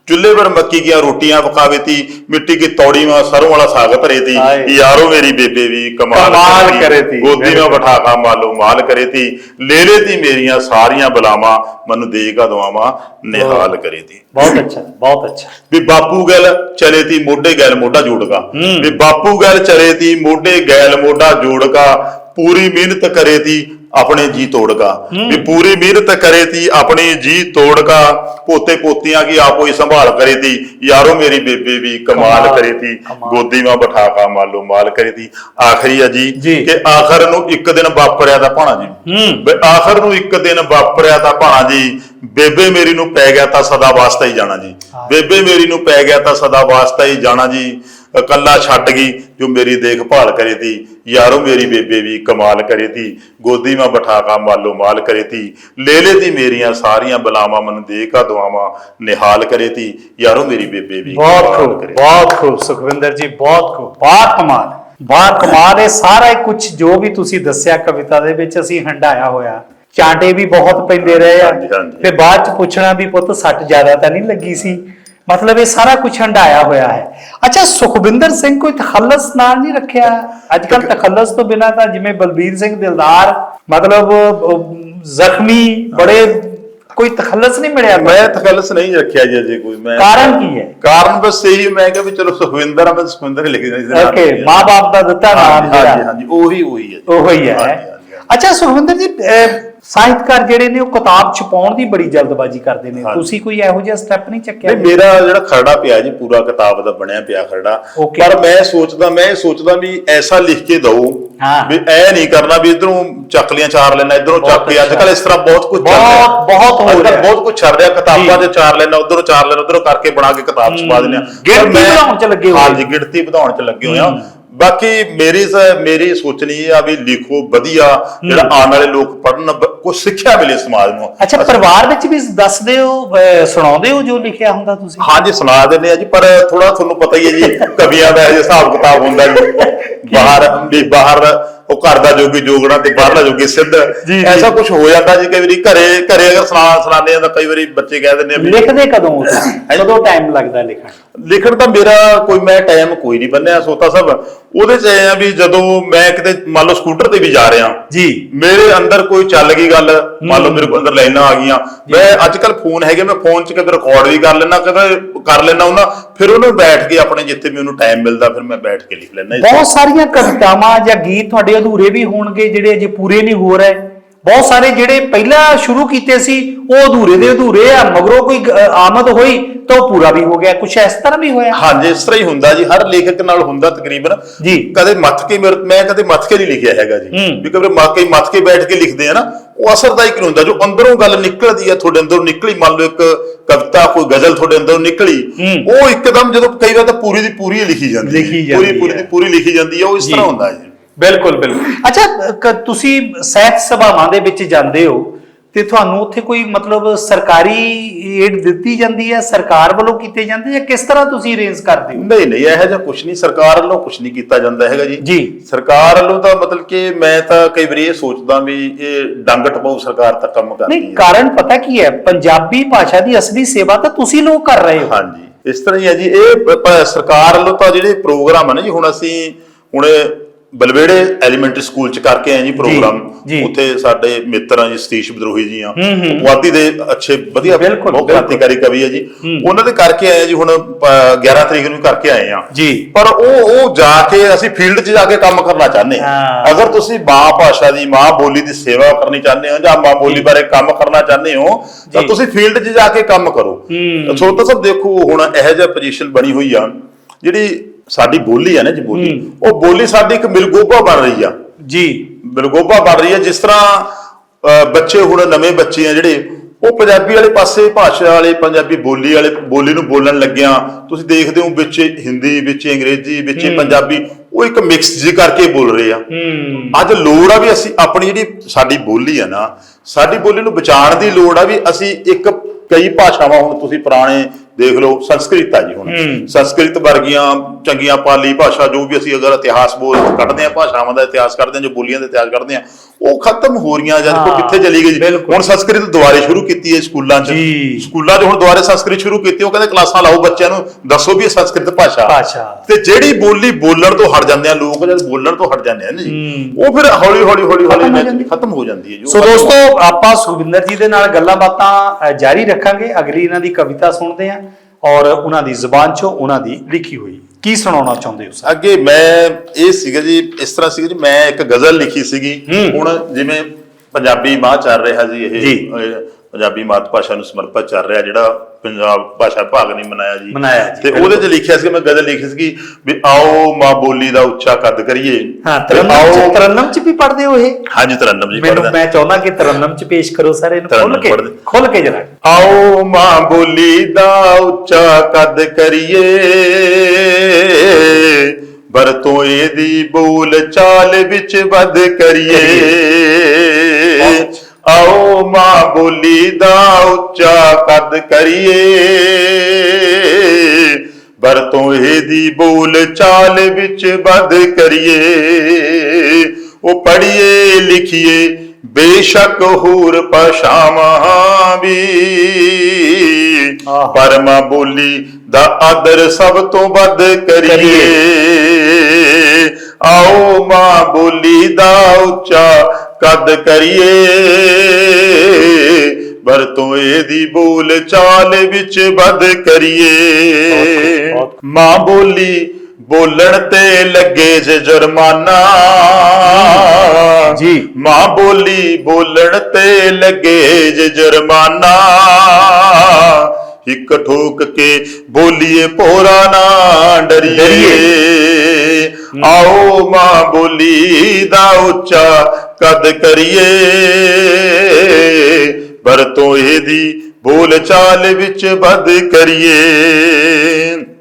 ਚੁੱਲ੍ਹੇ ਪਰ ਮੱਕੀ ਦੀਆਂ ਰੋਟੀਆਂ ਪਕਾਵੇ ਤੀ ਮਿੱਟੀ ਕੀ ਤੌੜੀ ਮਾ ਸਰੋਂ ਵਾਲਾ ਸਾਗ ਭਰੇ ਤੀ ਹਾਏ। ਯਾਰੋ ਮੇਰੀ ਬੇਬੇ ਵੀ ਕਮਾਲ ਕਮਾਲ ਕਰੇ ਤੀ। ਗੋਦੀ ਮਾ ਬਿਠਾ ਕਾ ਮਾਲੋ ਮਾਲ ਕਰੇ ਤੀ। ਲੈ ਲੈ ਤੀ ਮੇਰੀਆਂ ਸਾਰੀਆਂ ਬਲਾਵਾਂ ਮਨੂੰ ਦੇ ਕਾ ਦਵਾਵਾਂ ਨਿਹਾਲ ਕਰੇ ਤੀ। ਬਹੁਤ ਅੱਛਾ ਬਹੁਤ ਅੱਛਾ। ਵੀ ਬਾਪੂ ਗੈਲ ਚਲੇ ਤੀ ਮੋਢੇ ਗੈਲ ਮੋਢਾ ਜੋੜਗਾ। ਵੀ ਬਾਪੂ ਗੈਲ ਚਲੇ ਤੀ ਮੋਢੇ ਗੈਲ ਮੋਢਾ ਜੋੜਗਾ ਪੂਰੀ ਮਿਹਨਤ ਕਰੇ ਤੀ ਆਪਣੇ ਜੀ ਤੋੜਗਾ ਵੀ ਪੂਰੀ ਮਿਹਨਤ ਕਰੇ ਤੀ ਆਪਣੀ ਜੀ ਤੋੜਗਾ ਪੋਤੇ ਪੋਤੀਆਂ ਕੀ ਆਪੋ ਹੀ ਸੰਭਾਲ ਕਰੇ ਤੀ ਯਾਰੋ ਮੇਰੀ ਬੇਬੇ ਵੀ ਕਮਾਲ ਕਰੇ ਤੀ। ਗੋਦੀ ਮਾ ਬਿਠਾ ਕਾ ਮਾਲੋ ਮਾਲ ਕਰੇ ਤੀ। ਆਖਰੀ ਆ ਜੀ। ਕਿ ਆਖਰ ਨੂੰ ਇੱਕ ਦਿਨ ਵਾਪਰਿਆ ਦਾ ਭਾਣਾ ਜੀ। ਬਈ ਆਖਰ ਨੂੰ ਇੱਕ ਦਿਨ ਵਾਪਰਿਆ ਤਾਂ ਭਾਣਾ ਜੀ। ਬੇਬੇ ਮੇਰੀ ਨੂੰ ਪੈ ਗਿਆ ਤਾਂ ਸਦਾ ਵਾਸਤਾ ਹੀ ਜਾਣਾ ਜੀ। ਬੇਬੇ ਮੇਰੀ ਨੂੰ ਪੈ ਗਿਆ ਤਾਂ ਸਦਾ ਵਾਸਤਾ ਹੀ ਜਾਣਾ ਜੀ। ਇਕੱਲਾ ਛੱਡ ਗਈ ਜੋ ਮੇਰੀ ਦੇਖਭਾਲ ਕਰੇ ਤੀ ਯਾਰੋ ਮੇਰੀ ਬੇਬੇ ਵੀ ਕਮਾਲ ਕਰੇ ਤੀ ਗੋਦੀ ਮਾ ਬਿਠਾ ਕਾ ਮਾਲੋ ਮਾਲ ਕਰੇ ਤੀ ਲੈ ਲੈ ਤੀ ਮੇਰੀਆਂ ਸਾਰੀਆਂ ਬਲਾਵਾਂ ਮਨ ਦੇ ਕਾ ਦੁਆਵਾਂ ਨਿਹਾਲ ਕਰੇ ਤੀ ਯਾਰੋ ਮੇਰੀ ਬੇਬੇ ਵੀ ਬਹੁਤ ਖੂਬ। ਬਹੁਤ ਖੂਬ ਸੁਖਵਿੰਦਰ ਜੀ ਬਹੁਤ ਖੂਬ ਬਹੁਤ ਕਮਾਲ ਬਹੁਤ ਕਮਾਲ ਇਹ ਸਾਰਾ ਕੁਝ ਜੋ ਵੀ ਤੁਸੀਂ ਦੱਸਿਆ ਕਵਿਤਾ ਦੇ ਵਿੱਚ ਅਸੀਂ ਹੰਡਾਇਆ ਹੋਇਆ ਚਾਂਟੇ ਵੀ ਬਹੁਤ ਪੈਂਦੇ ਰਹੇ ਆ। ਤੇ ਬਾਅਦ ਚ ਪੁੱਛਣਾ ਵੀ ਪੁੱਤ ਸੱਟ ਜ਼ਿਆਦਾ ਤਾਂ ਨਹੀਂ ਲੱਗੀ ਸੀ ਮਤਲਬ ਇਹ ਸਾਰਾ ਕੁਝ ਹੰਡਾਇਆ ਹੋਇਆ ਹੈ ਅੱਛਾ ਸੁਖਵਿੰਦਰ ਸਿੰਘ ਕੋਈ ਤਖੱਲਸ ਨਾਲ ਨਹੀਂ ਰੱਖਿਆ ਅੱਜ ਕੱਲ ਤਖੱਲਸ ਤੋਂ ਬਿਨਾ ਤਾਂ ਜਿਵੇਂ ਬਲਬੀਰ ਸਿੰਘ ਦਿਲਦਾਰ ਮਤਲਬ ਅਹ, ਜ਼ਖਮੀ ਬੜੇ ਕੋਈ ਤਖੱਲਸ ਨਹੀਂ ਮਿਲਿਆ ਮੈਂ ਤਖੱਲਸ ਨਹੀਂ ਰੱਖਿਆ ਜੀ ਅਜੇ ਕੋਈ ਮੈਂ ਕਾਰਨ ਕੀ ਹੈ ਕਾਰਨ ਬਸ ਇਹੀ ਮੈਂ ਕਿਹਾ ਵੀ ਚਲੋ ਸੁਖਵਿੰਦਰ ਆ ਮੈਂ ਸੁਖਵਿੰਦਰ ਹੀ ਲਿਖ ਦਿੰਦਾ ਓਕੇ ਮਾਂ-ਬਾਪ ਦਾ ਦਿੱਤਾ ਨਾਮ ਹਾਂਜੀ ਹਾਂਜੀ ਜਿਹੜਾ ਹਾਂਜੀ ਉਹੀ ਉਹੀ ਹੈ ਜੀ। ਉਹ ਹੀ ਹੈ ਹਾਂਜੀ, ਹਾਂਜੀ, ਹਾਂਜੀ। ਅੱਛਾ ਸੁਖਵਿੰਦਰ ਜੀ ਅਹ, ਸਾਹਿਤਕਾਰ ਜਿਹੜੇ ਨੇ ਉਹ ਕਿਤਾਬ ਛਪਾਉਣ ਦੀ ਬੜੀ ਜਲਦਬਾਜ਼ੀ ਕਰਦੇ ਨੇ। ਤੁਸੀਂ ਕੋਈ ਇਹੋ ਜਿਹਾ ਸਟੈਪ ਨਹੀਂ ਚੱਕਿਆ ਨਹੀਂ ਮੇਰਾ ਜਿਹੜਾ ਖਰੜਾ ਪਿਆ ਜੀ ਪੂਰਾ ਕਿਤਾਬ ਦਾ ਬਣਿਆ ਪਿਆ ਖਰੜਾ. ਪਰ ਮੈਂ ਸੋਚਦਾ ਮੈਂ ਇਹ ਸੋਚਦਾ ਵੀ ਐਸਾ ਲਿਖ ਕੇ ਦਊ ਹਾਂ। ਵੀ ਐ ਨਹੀਂ ਕਰਨਾ ਵੀ ਇਧਰੋਂ ਚੱਕਲੀਆਂ ਚਾਰ ਲੈਣਾ ਇਧਰੋਂ ਚੱਕ ਕੇ ਅੱਜ। ਕੱਲ ਇਸ ਤਰ੍ਹਾਂ ਬਹੁਤ ਕੁਝ ਚੱਲ ਰਿਹਾ ਬਹੁਤ- ਬਹੁਤ ਹੋ ਰਿਹਾ। ਬਹੁਤ ਕੁਝ ਚੱਲ ਰਿਹਾ ਕਿਤਾਬਾਂ ਜੀ। 'ਚ ਚਾਰ ਲੈਣਾ ਉਧਰੋਂ ਚਾਰ ਲੈਣਾ ਉਧਰੋਂ ਕਰਕੇ ਬਣਾ ਕੇ ਕਿਤਾਬ ਛਪਾ ਦਿੰਦੇ ਆ ਗਿਣਤੀ ਵਧਾਉਣ 'ਚ ਲੱਗੇ ਹੋਏ। ਹਾਂਜੀ ਗਿਣਤੀ ਵਧਾਉਣ 'ਚ ਲੱਗੇ ਹੋਏ ਆ ਬਾਕੀ ਮੇਰੀ ਮੇਰੀ ਸੋਚਣੀ ਇਹ ਆ ਵੀ ਲਿਖੋ ਵਧੀਆ ਜਿਹੜਾ ਆਉਣ ਵਾਲੇ ਲੋਕ ਪੜਨ ਕੁਝ ਸਿੱਖਿਆ ਮਿਲੇ ਸਮਾਜ ਨੂੰ। ਅੱਛਾ ਪਰਿਵਾਰ ਵਿੱਚ ਵੀ ਦੱਸਦੇ ਹੋ ਸੁਣਾਉਂਦੇ ਹੋ ਜੋ ਲਿਖਿਆ ਹੁੰਦਾ ਤੁਸੀਂ? ਹਾਂਜੀ ਸੁਣਾ ਦਿੰਦੇ ਆ ਜੀ ਪਰ ਥੋੜਾ ਤੁਹਾਨੂੰ ਪਤਾ ਹੀ ਹੈ ਜੀ ਕਵੀਆਂ ਦਾ ਇਹ ਹਿਸਾਬ ਕਿਤਾਬ ਹੁੰਦਾ ਜੀ। *laughs* ਬਾਹਰ ਵੀ ਬਾਹਰ ਉਹ ਘਰ ਦਾ ਜੋਗੀ ਜੋਗਣਾ ਤੇ ਬਾਹਰਲਾ ਜੋਗੀ ਸਿੱਧ। ਐਸਾ ਕੁਝ ਹੋ ਜਾਂਦਾ ਜੀ ਕਈ ਵਾਰੀ ਘਰੇ ਘਰੇ ਅਗਰ ਸੁਣਾਉਂਦੇ ਆ ਤਾਂ ਕਈ ਵਾਰੀ ਬੱਚੇ ਕਹਿ ਦਿੰਦੇ ਆ ਲਿਖਦੇ ਕਦੋਂ? ਕਦੋਂ ਟਾਈਮ ਲੱਗਦਾ ਲਿਖਣ? ਲਿਖਣ ਤਾਂ ਮੇਰਾ ਕੋਈ ਮੈਂ ਟਾਈਮ ਕੋਈ ਨਹੀਂ ਬੰਨਿਆ ਸੋਤਾ ਸਭ। ਉਹਦੇ ਚ ਇਹ ਆ ਵੀ ਜਦੋਂ ਮੈਂ ਕਿਤੇ ਮੰਨ ਲਓ ਸਕੂਟਰ ਤੇ ਵੀ ਜਾ ਰਿਹਾ। ਜੀ। ਮੇਰੇ ਅੰਦਰ ਕੋਈ ਚੱਲ ਗਈ ਗੱਲ ਮੰਨ ਲਓ ਮੇਰੇ ਕੋਲ ਅੰਦਰ ਲਾਈਨਾਂ ਆ ਗਈਆਂ। ਮੈਂ ਅੱਜ ਕੱਲ ਫੋਨ ਹੈਗੇ ਮੈਂ ਫੋਨ 'ਚ ਕਦੇ ਰਿਕਾਰਡ ਵੀ ਕਰ ਲੈਣਾ ਕਦੇ ਕਰ ਲੈਣਾ ਉਹਨਾਂ ਫਿਰ ਉਹਨੂੰ ਬੈਠ ਕੇ ਆਪਣੇ ਜਿੱਥੇ ਮੈਨੂੰ ਟਾਈਮ ਮਿਲਦਾ ਫਿਰ ਮੈਂ ਬੈਠ ਕੇ ਲਿਖ ਲੈਣਾ ਬਹੁਤ ਸਾਰੀਆਂ ਕਵਿਤਾਵਾਂ ਜਾਂ ਗੀਤ ਤੁਹਾਡੇ ਅਧੂਰੇ ਵੀ ਹੋਣਗੇ ਜਿਹੜੇ ਅਜੇ ਪੂਰੇ ਨਹੀਂ ਹੋ ਰਹੇ। ਬਹੁਤ ਸਾਰੇ ਜਿਹੜੇ ਪਹਿਲਾਂ ਸ਼ੁਰੂ ਕੀਤੇ ਸੀ ਉਹ ਅਧੂਰੇ ਦੇ ਅਧੂਰੇ ਆ ਮਗਰੋਂ ਕੋਈ ਆਮਦ ਹੋਈ ਤਾਂ ਉਹ ਪੂਰਾ ਵੀ ਹੋ ਗਿਆ। ਕੁਝ ਇਸ ਤਰ੍ਹਾਂ ਵੀ ਹੋਇਆ? ਹਾਂਜੀ ਇਸ ਤਰ੍ਹਾਂ ਹੀ ਹੁੰਦਾ ਜੀ। ਹਰ ਲੇਖਕ ਨਾਲ ਹੁੰਦਾ ਤਕਰੀਬਨ। ਜੀ। ਕਦੇ ਮੱਥ ਕੇ ਮੈਂ ਕਦੇ ਮੱਥ ਕੇ ਨਹੀਂ ਲਿਖਿਆ ਹੈਗਾ ਜੀ। ਵੀ ਕਦੇ ਮੱਥ ਕੇ ਮੱਥ ਕੇ ਬੈਠ ਕੇ ਲਿਖਦੇ ਆ ਨਾ। ਉਹ ਅਸਰਦਾਇਕ ਨਹੀਂ ਹੁੰਦਾ ਜੋ ਅੰਦਰੋਂ ਗੱਲ ਨਿਕਲਦੀ ਆ ਤੁਹਾਡੇ ਅੰਦਰੋਂ ਨਿਕਲੀ ਮੰਨ ਲਓ ਇੱਕ ਕਵਿਤਾ ਕੋਈ ਗਜ਼ਲ ਤੁਹਾਡੇ ਅੰਦਰੋਂ ਨਿਕਲੀ ਹੂੰ। ਉਹ ਇੱਕਦਮ ਜਦੋਂ ਕਈ ਵਾਰ ਤਾਂ ਪੂਰੀ ਦੀ ਪੂਰੀ ਹੀ ਲਿਖੀ ਜਾਂਦੀ ਹੈ। ਪੂਰੀ ਪੂਰੀ ਹੈ। ਦੀ ਪੂਰੀ ਲਿਖੀ ਜਾਂਦੀ ਹੈ ਉਹ ਇਸ। ਤਰ੍ਹਾਂ ਹੁੰਦਾ ਜੀ ਬਿਲਕੁਲ ਬਿਲਕੁਲ ਅੱਛਾ ਤੁਸੀਂ ਸਾਹਿਤ ਸਭਾਵਾਂ ਦੇ ਵਿੱਚ ਜਾਂਦੇ ਹੋ ਤੇ ਤੁਹਾਨੂੰ ਉੱਥੇ ਕੋਈ ਮਤਲਬ ਸਰਕਾਰੀ ਏਡ ਦਿੱਤੀ ਜਾਂਦੀ ਹੈ ਸਰਕਾਰ ਵੱਲੋਂ ਕੀਤੇ ਜਾਂਦੇ ਜਾਂ ਕਿਸ ਤਰ੍ਹਾਂ ਤੁਸੀਂ ਅਰੇਂਜ ਕਰਦੇ ਹੋ? ਨਹੀਂ ਨਹੀਂ ਇਹੋ ਜਿਹਾ ਕੁਝ ਨਹੀਂ ਸਰਕਾਰ ਵੱਲੋਂ ਕੁਝ ਨਹੀਂ ਕੀਤਾ ਜਾਂਦਾ ਹੈਗਾ ਜੀ। ਜੀ। ਸਰਕਾਰ ਵੱਲੋਂ ਤਾਂ ਮਤਲਬ ਕਿ ਮੈਂ ਤਾਂ ਕਈ ਵਾਰੀ ਇਹ ਸੋਚਦਾ ਵੀ ਇਹ ਡੰਗ ਟਪਾਊ ਸਰਕਾਰ ਤਾਂ ਕੰਮ ਕਰਦੀ ਨਹੀਂ ਹੈ। ਕਾਰਨ ਪਤਾ ਕੀ ਹੈ ਪੰਜਾਬੀ ਭਾਸ਼ਾ ਦੀ ਅਸਲੀ ਸੇਵਾ ਤਾਂ ਤੁਸੀਂ ਲੋਕ ਕਰ ਰਹੇ ਹੋ। ਹਾਂਜੀ ਇਸ ਤਰ੍ਹਾਂ ਹੀ ਹੈ ਜੀ ਇਹ ਸਰਕਾਰ ਵੱਲੋਂ ਤਾਂ ਜਿਹੜੇ ਪ੍ਰੋਗਰਾਮ ਹੈ ਨਾ ਜੀ ਹੁਣ ਅਸੀਂ ਹੁਣ ਬਲਵੇੜੇ ਐਲੀਮੈਂਟਰੀ ਸਕੂਲ ਚ ਕਰਕੇ ਆਏ ਜੀ ਪ੍ਰੋਗਰਾਮ ਜੀ। ਉੱਥੇ ਸਾਡੇ ਮਿੱਤਰ ਆ ਜੀ ਸਤੀਸ਼ ਬਦਰੋਹੀ ਜੀ ਆ। ਉਹ ਪੁਆਧੀ ਦੇ ਅੱਛੇ ਵਧੀਆ ਬਿਲਕੁਲ, ਬਹੁਤ ਬਿਲਕੁਲ। ਕ੍ਰਾਂਤੀਕਾਰੀ ਕਵੀ ਹੈ ਜੀ। ਉਹਨਾਂ ਦੇ ਕਰਕੇ ਆਏ ਆ ਜੀ ਹੁਣ ਪ- 11 ਤਰੀਕ ਨੂੰ ਕਰਕੇ ਆਏ ਆ ਜੀ ਪਰ ਉਹ ਉਹ ਜਾ ਕੇ ਅਸੀਂ ਫੀਲਡ 'ਚ ਜਾ ਕੇ ਕੰਮ ਕਰਨਾ ਚਾਹੁੰਦੇ ਹਾਂ ਹਾਂ। ਅਗਰ ਤੁਸੀਂ ਮਾਂ ਭਾਸ਼ਾ ਦੀ ਮਾਂ ਬੋਲੀ ਦੀ ਸੇਵਾ ਕਰਨੀ ਚਾਹੁੰਦੇ ਹੋ ਜਾਂ ਮਾਂ ਬੋਲੀ ਬਾਰੇ ਕੰਮ ਕਰਨਾ ਚਾਹੁੰਦੇ ਹੋ ਤਾਂ ਜੀ। ਤੁਸੀਂ ਫੀਲਡ 'ਚ ਜਾ ਕੇ ਕੰਮ ਕਰੋ ਹੂੰ। ਸੋ ਤਾਂ ਸਭ ਦੇਖੋ ਹੁਣ ਇਹੋ ਜਿਹਾ ਪੋਜੀਸ਼ਨ ਬਣੀ ਹੋਈ ਆ ਜਿਹੜੀ ਸਾਡੀ ਬੋਲੀ ਆ ਨਾ ਜੀ ਬੋਲੀ। ਉਹ ਬੋਲੀ ਸਾਡੀ ਇੱਕ ਮਿਲਗੋਬਾ ਬਣ ਰਹੀ ਆ। ਜੀ। ਮਿਲਗੋਬਾ ਬਣ ਰਹੀ ਹੈ ਜਿਸ ਤਰ੍ਹਾਂ ਬੱਚੇ ਹੁਣ ਨਵੇਂ ਬੱਚੇ ਆ ਜਿਹੜੇ ਉਹ ਪੰਜਾਬੀ ਵਾਲੇ ਪਾਸੇ ਭਾਸ਼ਾ ਵਾਲੇ ਪੰਜਾਬੀ ਬੋਲੀ ਵਾਲੇ ਬੋਲੀ ਨੂੰ ਬੋਲਣ ਲੱਗਿਆ। ਤੁਸੀਂ ਦੇਖਦੇ ਹੋ ਵਿੱਚ ਹਿੰਦੀ ਵਿੱਚ ਅੰਗਰੇਜ਼ੀ ਵਿੱਚ ਪੰਜਾਬੀ ਉਹ ਇੱਕ ਮਿਕਸ ਜੀ ਕਰਕੇ ਬੋਲ ਰਹੇ ਆ। ਅੱਜ ਲੋੜ ਆ ਵੀ ਅਸੀਂ ਆਪਣੀ ਜਿਹੜੀ ਸਾਡੀ ਬੋਲੀ ਆ ਨਾ ਸਾਡੀ ਬੋਲੀ ਨੂੰ ਬਚਾਉਣ ਦੀ ਲੋੜ ਆ ਵੀ ਅਸੀਂ ਇੱਕ ਕਈ ਭਾਸ਼ਾਵਾਂ ਹੁਣ ਤੁਸੀਂ ਪੁਰਾਣੇ ਦੇਖ ਲਓ ਸੰਸਕ੍ਰਿਤ ਆ ਜੀ ਹੁਣ। ਸੰਸਕ੍ਰਿਤ ਵਰਗੀਆਂ ਚੰਗੀਆਂ ਪਾਲੀ ਭਾਸ਼ਾ ਜੋ ਵੀ ਅਸੀਂ ਅਗਰ ਇਤਿਹਾਸ ਬੋਲ ਕੱਢਦੇ ਆ ਭਾਸ਼ਾਵਾਂ ਦਾ ਇਤਿਹਾਸ ਕੱਢਦੇ ਆ ਜੋ ਬੋਲੀਆਂ ਦਾ ਇਤਿਹਾਸ ਕੱਢਦੇ ਆ ਉਹ ਖਤਮ ਹੋ ਰਹੀਆਂ ਜਦ ਕੋ ਕਿੱਥੇ ਚਲੀ ਗਈ। ਹੁਣ ਸੰਸਕ੍ਰਿਤ ਦੁਬਾਰੇ ਸ਼ੁਰੂ ਕੀਤੀ ਹੈ ਸਕੂਲਾਂ 'ਚ। ਸਕੂਲਾਂ 'ਚ ਹੁਣ ਦੁਬਾਰੇ ਸੰਸਕ੍ਰਿਤ ਸ਼ੁਰੂ ਕੀਤੀ ਉਹ ਕਹਿੰਦੇ ਕਲਾਸਾਂ ਲਾਓ ਬੱਚਿਆਂ ਨੂੰ ਦੱਸੋ ਵੀ ਇਹ ਸੰਸਕ੍ਰਿਤ ਭਾਸ਼ਾ। ਤੇ ਜਿਹੜੀ ਬੋਲੀ ਬੋਲਣ ਤੋਂ ਹਟ ਜਾਂਦੇ ਆ ਲੋਕ ਜਦ ਬੋਲਣ ਤੋਂ ਹਟ ਜਾਂਦੇ ਆ ਨਾ ਜੀ। ਉਹ ਫਿਰ ਹੌਲੀ ਹੌਲੀ ਹੌਲੀ ਹੌਲੀ। ਖਤਮ ਹੋ ਜਾਂਦੀ ਹੈ ਜੋ ਸੋ ਦੋਸਤੋ ਆਪਾਂ ਸੁਖਵਿੰਦਰ ਜੀ ਦੇ ਨਾਲ ਗੱਲਾਂ ਬਾਤਾਂ ਜਾਰੀ ਰੱਖਾਂਗੇ ਅਗਲੀ ਇਹਨਾਂ ਦੀ ਕਵਿਤਾ ਸੁਣਦੇ ਹਾਂ ਔਰ ਉਹਨਾਂ ਦੀ ਜ਼ੁਬਾਨ ਚੋਂ ਉਹਨਾਂ ਦੀ ਲਿਖੀ ਹੋਈ ਕੀ ਸੁਣਾਉਣਾ ਚਾਹੁੰਦੇ ਹੋ ਸਰ ਅੱਗੇ ਮੈਂ ਇਹ ਸੀਗਾ ਜੀ ਇਸ ਤਰ੍ਹਾਂ ਸੀਗਾ ਜੀ ਮੈਂ ਇੱਕ ਗਜ਼ਲ ਲਿਖੀ ਸੀਗੀ। ਹੁਣ ਜਿਵੇਂ ਪੰਜਾਬੀ ਮਾਹ ਚੱਲ ਰਿਹਾ ਜੀ। ਇਹ ਪੰਜਾਬੀ ਮਾਤ ਭਾਸ਼ਾ ਨੂੰ ਸਮਰਪਿਤ ਚੱਲ ਰਿਹਾ ਜਿਹੜਾ ਪੰਜਾਬ ਭਾਸ਼ਾ ਭਾਗ ਨਹੀਂ ਮਨਾਇਆ ਜੀ। ਮਨਾਇਆ ਜੀ, ਤੇ। ਉਹਦੇ 'ਚ ਲਿਖਿਆ ਸੀ ਮੈਂ ਗਜ਼ਲ ਲਿਖੀ ਸੀਗੀ ਵੀ ਆਓ ਮਾਂ ਬੋਲੀ ਦਾ ਉੱਚਾ ਕੱਦ ਕਰੀਏ। ਹਾਂ ਤਰਨਮ ਚ ਆਓ ਤਰਨਮ ਚ ਵੀ ਪੜਦੇ ਹੋ ਇਹ? ਹਾਂਜੀ ਤਰਨਮ ਜੀ ਮੈਨੂੰ ਪੜ੍ਹਦਾ। ਮੈਂ ਚਾਹੁੰਦਾ ਕਿ ਤਰਨਮ ਚ ਪੇਸ਼ ਕਰੋ ਸਰ ਇਹਨੂੰ ਖੁੱਲ ਤਰਨਮ ਕੇ ਪੜ੍ਹਦੇ। ਖੁੱਲ ਕੇ ਜਰਾ। ਆਓ ਮਾਂ ਬੋਲੀ ਦਾ ਉੱਚਾ ਕੱਦ ਕਰੀਏ। ਵਰਤੋਂ ਇਹਦੀ ਬੋਲ ਚਾਲ ਵਿੱਚ ਵੱਧ ਕਰੀਏ। ਆਓ ਮਾਂ ਬੋਲੀ ਦਾ ਉੱਚਾ ਕੱਦ ਕਰੀਏ। ਵਰਤੋਂ ਇਹਦੀ ਬੋਲ ਚਾਲ ਵਿੱਚ ਵੱਧ ਕਰੀਏ। ਉਹ ਪੜ੍ਹੀਏ ਲਿਖੀਏ ਬੇਸ਼ੱਕ ਹੋਰ ਭਾਸ਼ਾਵਾਂ ਵੀ। ਆਹ। ਪਰ ਮਾਂ ਬੋਲੀ ਦਾ ਆਦਰ ਸਭ ਤੋਂ ਵੱਧ ਕਰੀਏ। ਆਓ ਮਾਂ ਬੋਲੀ ਦਾ ਉੱਚਾ ਕੱਦ ਕਰੀਏ। ਵਰਤੋਂ ਇਹਦੀ ਬੋਲ ਚਾਲ ਵਿੱਚ ਵੱਧ ਕਰੀਏ। ਮਾਂ ਬੋਲੀ ਬੋਲਣ ਤੇ ਲੱਗੇ ਜੇ ਜੁਰਮਾਨਾ। ਜੀ। ਮਾਂ ਬੋਲੀ ਬੋਲਣ ਤੇ ਲੱਗੇ ਜੇ ਜੁਰਮਾਨਾ। ਇੱਕ ਠੋਕ ਕੇ ਬੋਲੀਏ ਪੋਰਾ ਨਾ ਡਰੀਏ। ਆਓ ਮਾਂ ਬੋਲੀ ਦਾ ਉੱਚਾ ਕਦ ਕਰੀਏ? ਵਰਤੋਂ ਇਹਦੀ ਬੋਲ ਚਾਲ ਵਿੱਚ ਵੱਧ ਕਰੀਏ।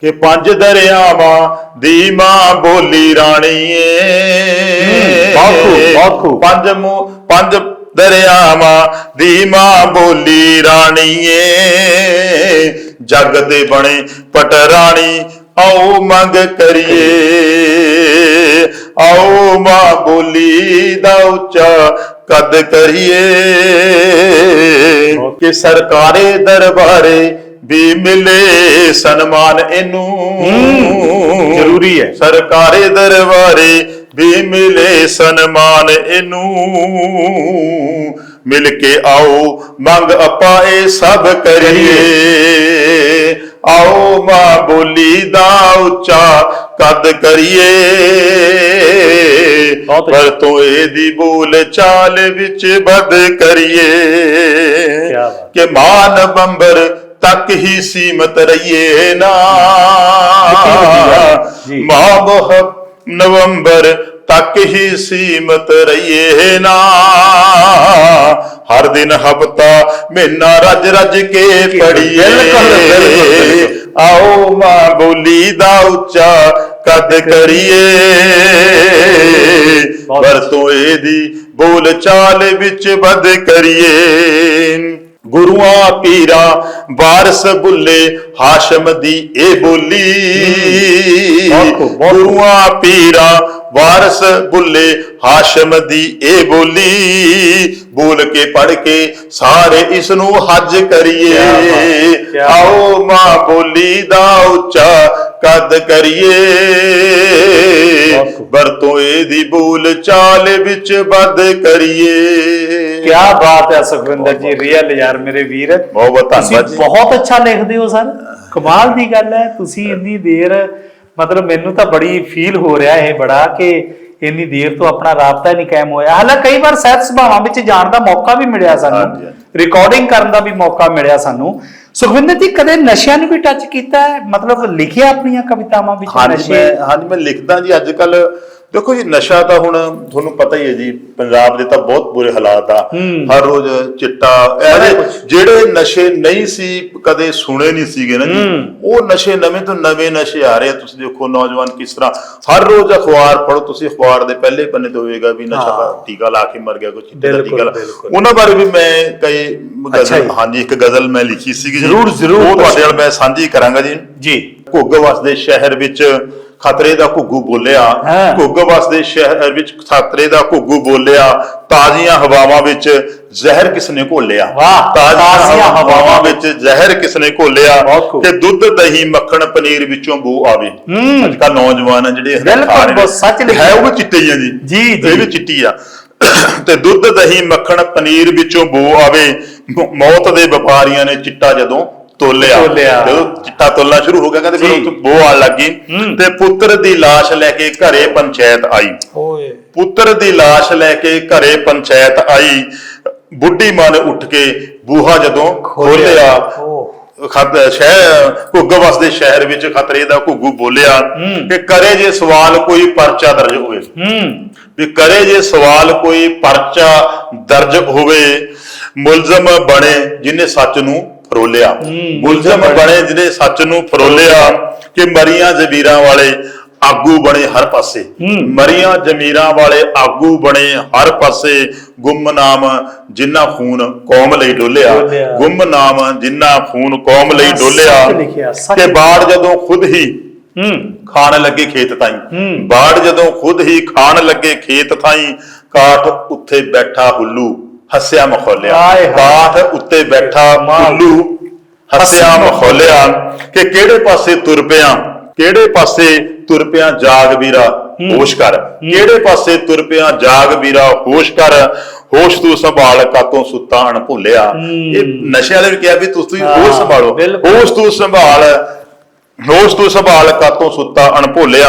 ਕਿ ਪੰਜ ਦਰਿਆਵਾਂ ਦੀ ਮਾਂ ਬੋਲੀ ਰਾਣੀ ਏ। ਬਹੁਤ ਖੂਬ। ਪੰਜ ਮੂ ਪੰਜ ਦਰਿਆਵਾਂ ਦੀ ਮਾਂ ਬੋਲੀ ਰਾਣੀ ਏ। ਜਗ ਦੇ ਬਣੇ ਪਟਰਾਣੀ ਆਓ ਮੰਗ ਕਰੀਏ। ਆਓ ਮਾਂ ਬੋਲੀ ਦਾ ਉੱਚਾ ਕਦ ਕਰੀਏ? ਕਿ ਸਰਕਾਰੇ ਦਰਬਾਰੇ ਵੀ ਮਿਲੇ ਸਨਮਾਨ ਇਹਨੂੰ। ਜ਼ਰੂਰੀ ਹੈ। ਸਰਕਾਰੇ ਦਰਬਾਰੇ ਵੀ ਮਿਲੇ ਸਨਮਾਨ ਇਹਨੂੰ। ਮਿਲ ਕੇ ਆਓ ਮੰਗ ਆਪਾਂ ਇਹ ਸਭ ਕਰੀਏ ਆਓ ਮਾਂ ਬੋਲੀ ਦਾ ਉੱਚਾ ਕਦ ਕਰੀਏ। ਪਰ ਤੋਂ ਇਹਦੀ ਬੋਲ ਚਾਲ ਵਿੱਚ ਬਦ ਕਰੀਏ। ਕਿ ਮਾਂ ਨਵੰਬਰ ਤੱਕ ਹੀ ਸੀਮਤ ਰਹੀਏ ਨਾ। ਮਾਂ ਬਹੁ ਨਵੰਬਰ ਤੱਕ ਹੀ ਸੀਮਤ ਰਹੀਏ ਨਾ। ਹਰ ਦਿਨ ਹਫਤਾ ਮਹੀਨਾ ਰੱਜ ਰੱਜ ਕੇ ਪੜੀਏ। ਆਓ ਮਾਂ ਬੋਲੀ ਦਾ ਉੱਚਾ ਕਦ ਕਰੀਏ। ਬਹੁਤ ਵਰਤੋਂ ਇਹਦੀ ਬੋਲ ਚਾਲ ਵਿੱਚ ਬਦ ਕਰੀਏ। ਗੁਰੂਆਂ ਪੀਰਾਂ ਵਾਰਸ ਬੁੱਲੇ ਹਾਸ਼ਮ ਦੀ ਇਹ ਬੋਲੀ। ਗੁਰੂਆਂ ਪੀਰਾਂ ਵਾਰਸ ਬੁੱਲੇ ਹਾਸ਼ਮ ਦੀ ਇਹ ਬੋਲੀ ਬੋਲ ਕੇ ਪੜ ਕੇ ਸਾਰੇ ਇਸ ਨੂੰ ਹੱਜ ਕਰੀਏ। ਆਓ ਮਾਂ ਬੋਲੀ ਦਾ ਉੱਚਾ ਕਦ ਕਰੀਏ। ਵਰਤੋਂ ਇਹਦੀ ਬੋਲ ਚਾਲ ਵਿੱਚ ਬਦ ਕਰੀਏ। ਕਿਆ ਬਾਤ ਹੈ ਸੁਖਵਿੰਦਰ ਜੀ ਰੀਅਲ ਯਾਰ ਮੇਰੇ ਵੀਰ। ਬਹੁਤ ਧੰਨਵਾਦ ਜੀ। ਬਹੁਤ ਅੱਛਾ ਲਿਖਦੇ ਹੋ ਸਰ। ਕਮਾਲ ਦੀ ਗੱਲ ਹੈ ਤੁਸੀਂ ਇੰਨੀ ਦੇਰ ਮਤਲਬ ਮੈਨੂੰ ਤਾਂ ਬੜੀ ਫੀਲ ਹੋ ਰਿਹਾ ਇਹ ਬੜਾ ਕਿ ਇੰਨੀ ਦੇਰ ਤੋਂ ਆਪਣਾ ਰਾਬਤਾ ਹੀ ਨਹੀਂ ਕਾਇਮ ਹੋਇਆ। ਹਾਲਾਂ ਕਈ ਵਾਰ ਸਹਿਤ ਸਭਾਵਾਂ ਵਿੱਚ ਜਾਣ ਦਾ ਮੌਕਾ ਵੀ ਮਿਲਿਆ ਸਾਨੂੰ। ਰਿਕਾਰਡਿੰਗ ਕਰਨ ਦਾ ਵੀ ਮੌਕਾ ਮਿਲਿਆ ਸਾਨੂੰ। ਸੁਖਵਿੰਦਰ ਜੀ ਕਦੇ ਨਸ਼ਿਆਂ ਨੂੰ ਵੀ ਟੱਚ ਕੀਤਾ ਹੈ? ਮਤਲਬ ਲਿਖਿਆ ਆਪਣੀਆਂ ਕਵਿਤਾਵਾਂ ਵਿੱਚ ਨਸ਼ੇ? ਮੈਂ ਹਾਂਜੀ ਮੈਂ ਲਿਖਦਾ ਜੀ। ਅੱਜ ਕੱਲ ਦੇਖੋ ਜੀ ਨਸ਼ਾ ਤਾਂ ਹੁਣ ਤੁਹਾਨੂੰ ਪਤਾ ਹੀ ਹੈ ਜੀ ਪੰਜਾਬ ਦੇ ਤਾਂ ਬਹੁਤ ਬੁਰੇ ਹਾਲਾਤ ਆ। ਹਰ ਰੋਜ਼ ਚਿੱਟਾ। ਜਿਹੜੇ ਨਸ਼ੇ ਨਹੀਂ ਸੀ ਕਦੇ ਸੁਣੇ ਨਹੀਂ ਸੀਗੇ ਨਾ ਜੀ। ਉਹ ਨਸ਼ੇ ਨਵੇਂ ਤੋਂ ਨਵੇਂ ਨਸ਼ੇ ਆ ਰਹੇ ਤੁਸੀਂ ਦੇਖੋ ਨੌਜਵਾਨ ਕਿਸ ਤਰ੍ਹਾਂ ਹਰ ਰੋਜ਼ ਅਖਬਾਰ ਪੜੋ ਤੁਸੀਂ ਅਖਬਾਰ ਦੇ ਪਹਿਲੇ ਪੰਨੇ ਤੇ ਹੋਏਗਾ ਵੀ ਨਸ਼ਾ। ਟੀਕਾ ਲਾ ਕੇ ਮਰ ਗਿਆ ਕੋਈ ਚਿੱਟੇ ਦਾ ਬਿਲਕੁਲ, ਟੀਕਾ। ਉਹਨਾਂ ਬਾਰੇ ਵੀ ਮੈਂ ਕਈ ਗਜ਼ਲ। ਹਾਂਜੀ ਇੱਕ ਗਜ਼ਲ ਮੈਂ ਲਿਖੀ ਸੀਗੀ ਜੀ ਜ਼ਰੂਰ, ਜ਼ਰੂਰ ਉਹ ਤੁਹਾਡੇ। ਨਾਲ ਮੈਂ ਸਾਂਝੀ ਕਰਾਂਗਾ ਜੀ ਜੀ ਘੁੱਗ ਵਸਦੇ ਸ਼ਹਿਰ ਵਿੱਚ ਖਤਰੇ ਦਾ ਘੁੱਗੂ ਬੋਲਿਆ। ਘੁੱਗ ਵਸਦੇ ਸ਼ਹਿਰ ਵਿੱਚ ਖਤਰੇ ਦਾ ਘੁੱਗੂ ਬੋਲਿਆ ਤਾਜ਼ੀਆਂ ਹਵਾਵਾਂ ਵਿੱਚ ਜ਼ਹਿਰ ਕਿਸਨੇ ਘੋਲਿਆ ਵਾਹ, ਤਾਜ਼ੀਆਂ ਹਵਾਵਾਂ ਵਿੱਚ ਜ਼ਹਿਰ ਕਿਸਨੇ ਘੋਲਿਆ ਬਹੁਤ ਖੂਬ। ਕਿ ਦੁੱਧ ਦਹੀਂ ਮੱਖਣ ਪਨੀਰ ਵਿੱਚੋਂ ਬੂ ਆਵੇ। ਅੱਜ ਕੱਲ ਨੌਜਵਾਨ ਆ ਜਿਹੜੇ ਬਿਲਕੁਲ, ਨੇ। ਬਹੁਤ ਸੱਚ ਲਿਖਿਆ। ਹੈ ਉਹ ਵੀ ਚਿੱਟੇ ਆ ਜੀ ਜੀ, ਜੀ। ਇਹ ਵੀ ਚਿੱਟੀ ਆ ਤੇ ਦੁੱਧ ਦਹੀਂ ਮੱਖਣ ਪਨੀਰ ਵਿੱਚੋਂ ਬੂ ਆਵੇ ਮੌਤ ਦੇ ਵਪਾਰੀਆਂ ਨੇ ਚਿੱਟਾ ਜਦੋਂ ਤੋਲਿਆ। ਤੋਲਿਆ। ਜਦੋਂ ਚਿੱਟਾ ਤੋਲਣਾ ਸ਼ੁਰੂ ਹੋ ਗਿਆ ਕਹਿੰਦੇ ਫਿਰ ਜੀ। ਉਹ ਬੋ ਆਣ ਲੱਗੀ ਹੂੰ। ਤੇ ਪੁੱਤਰ ਦੀ ਲਾਸ਼ ਲੈ ਕੇ ਘਰੇ ਪੰਚਾਇਤ ਆਈ। ਓਏ। ਪੁੱਤਰ ਦੀ ਲਾਸ਼ ਲੈ ਕੇ ਘਰੇ ਪੰਚਾਇਤ ਆਈ। ਬੁੱਢੀ ਮਾਂ ਨੇ ਉੱਠ ਕੇ ਬੂਹਾ ਜਦੋਂ ਖੋਲਿਆ ਓ। ਖਤ ਸ਼ਹਿਰ ਘੁੱਗ ਵਸਦੇ ਸ਼ਹਿਰ ਵਿੱਚ ਖਤਰੇ ਦਾ ਘੁੱਗੂ ਬੋਲਿਆ ਹੂੰ। ਕਿ ਕਰੇ ਜੇ ਸਵਾਲ ਕੋਈ ਪਰਚਾ ਦਰਜ ਹੋਵੇ। ਹੂੰ। ਵੀ ਕਰੇ ਜੇ ਸਵਾਲ ਕੋਈ ਪਰਚਾ ਦਰਜ ਹੋਵੇ ਮੁਲਜ਼ਮ ਬਣੇ ਜਿਹਨੇ ਸੱਚ ਨੂੰ ਫਰੋਲਿਆ। ਮੁਲਜ਼ਮ ਬਣੇ ਜਿਹਨੇ ਸੱਚ ਨੂੰ ਫਰੋਲਿਆ ਕਿ ਮਰੀਆਂ ਜ਼ਮੀਰਾਂ ਵਾਲੇ ਆਗੂ ਬਣੇ ਹਰ ਪਾਸੇ। ਮਰੀਆਂ ਜ਼ਮੀਰਾਂ ਵਾਲੇ ਆਗੂ ਬਣੇ ਹਰ ਪਾਸੇ। ਗੁੰਮਨਾਮ ਜਿਨ੍ਹਾਂ ਖੂਨ ਕੌਮ ਲਈ ਡੋਲਿਆ। ਗੁੰਮਨਾਮ ਜਿਨ੍ਹਾਂ ਖੂਨ ਕੌਮ ਲਈ ਡੋਲਿਆ। ਕਿ ਬਾੜ ਜਦੋਂ ਖੁਦ ਹੀ ਖਾਣ ਲੱਗੇ ਖੇਤ ਤਾਈ। ਬਾੜ ਜਦੋਂ ਖੁਦ ਹੀ ਖਾਣ ਲੱਗੇ ਖੇਤ ਥਾਈ ਕਾਠ ਉੱਥੇ ਬੈਠਾ ਹੁੱਲੂ। ਹੱਸਿਆ ਮਖੌਲਿਆ। ਹਾਏ। ਕਾਠ ਉੱਤੇ ਬੈਠਾ ਹੁੱਲੂ ਹੱਸਿਆ ਮਖੌਲਿਆ ਕਿ ਕਿਹੜੇ ਪਾਸੇ ਤੁਰ ਪਿਆ? ਕਿਹੜੇ ਪਾਸੇ ਤੁਰ ਪਿਆ ਜਾਗ ਵੀਰਾ? ਹੋਸ਼ ਕਰ। ਕਿਹੜੇ ਪਾਸੇ ਤੁਰ ਪਿਆ ਜਾਗ ਵੀਰਾ? ਹੋਸ਼ ਕਰ। ਹੋਸ਼ ਤੂੰ ਸੰਭਾਲ ਕਾਤੋਂ ਸੁੱਤਾ ਅਣ ਭੁੱਲਿਆ ਇਹ ਨਸ਼ੇ ਵਾਲੇ ਵੀ ਕਿਹਾ ਵੀ ਤੁਸੀਂ ਹੋਸ਼ ਸੰਭਾਲੋ। ਬਿਲਕੁਲ। ਹੋਸ਼ ਤੂੰ ਸੰਭਾਲ। ਹੋਸ਼ ਤੂੰ ਸੰਭਾਲ ਕਾਤੋਂ ਸੁੱਤਾ ਅਣਭੁੱਲਿਆ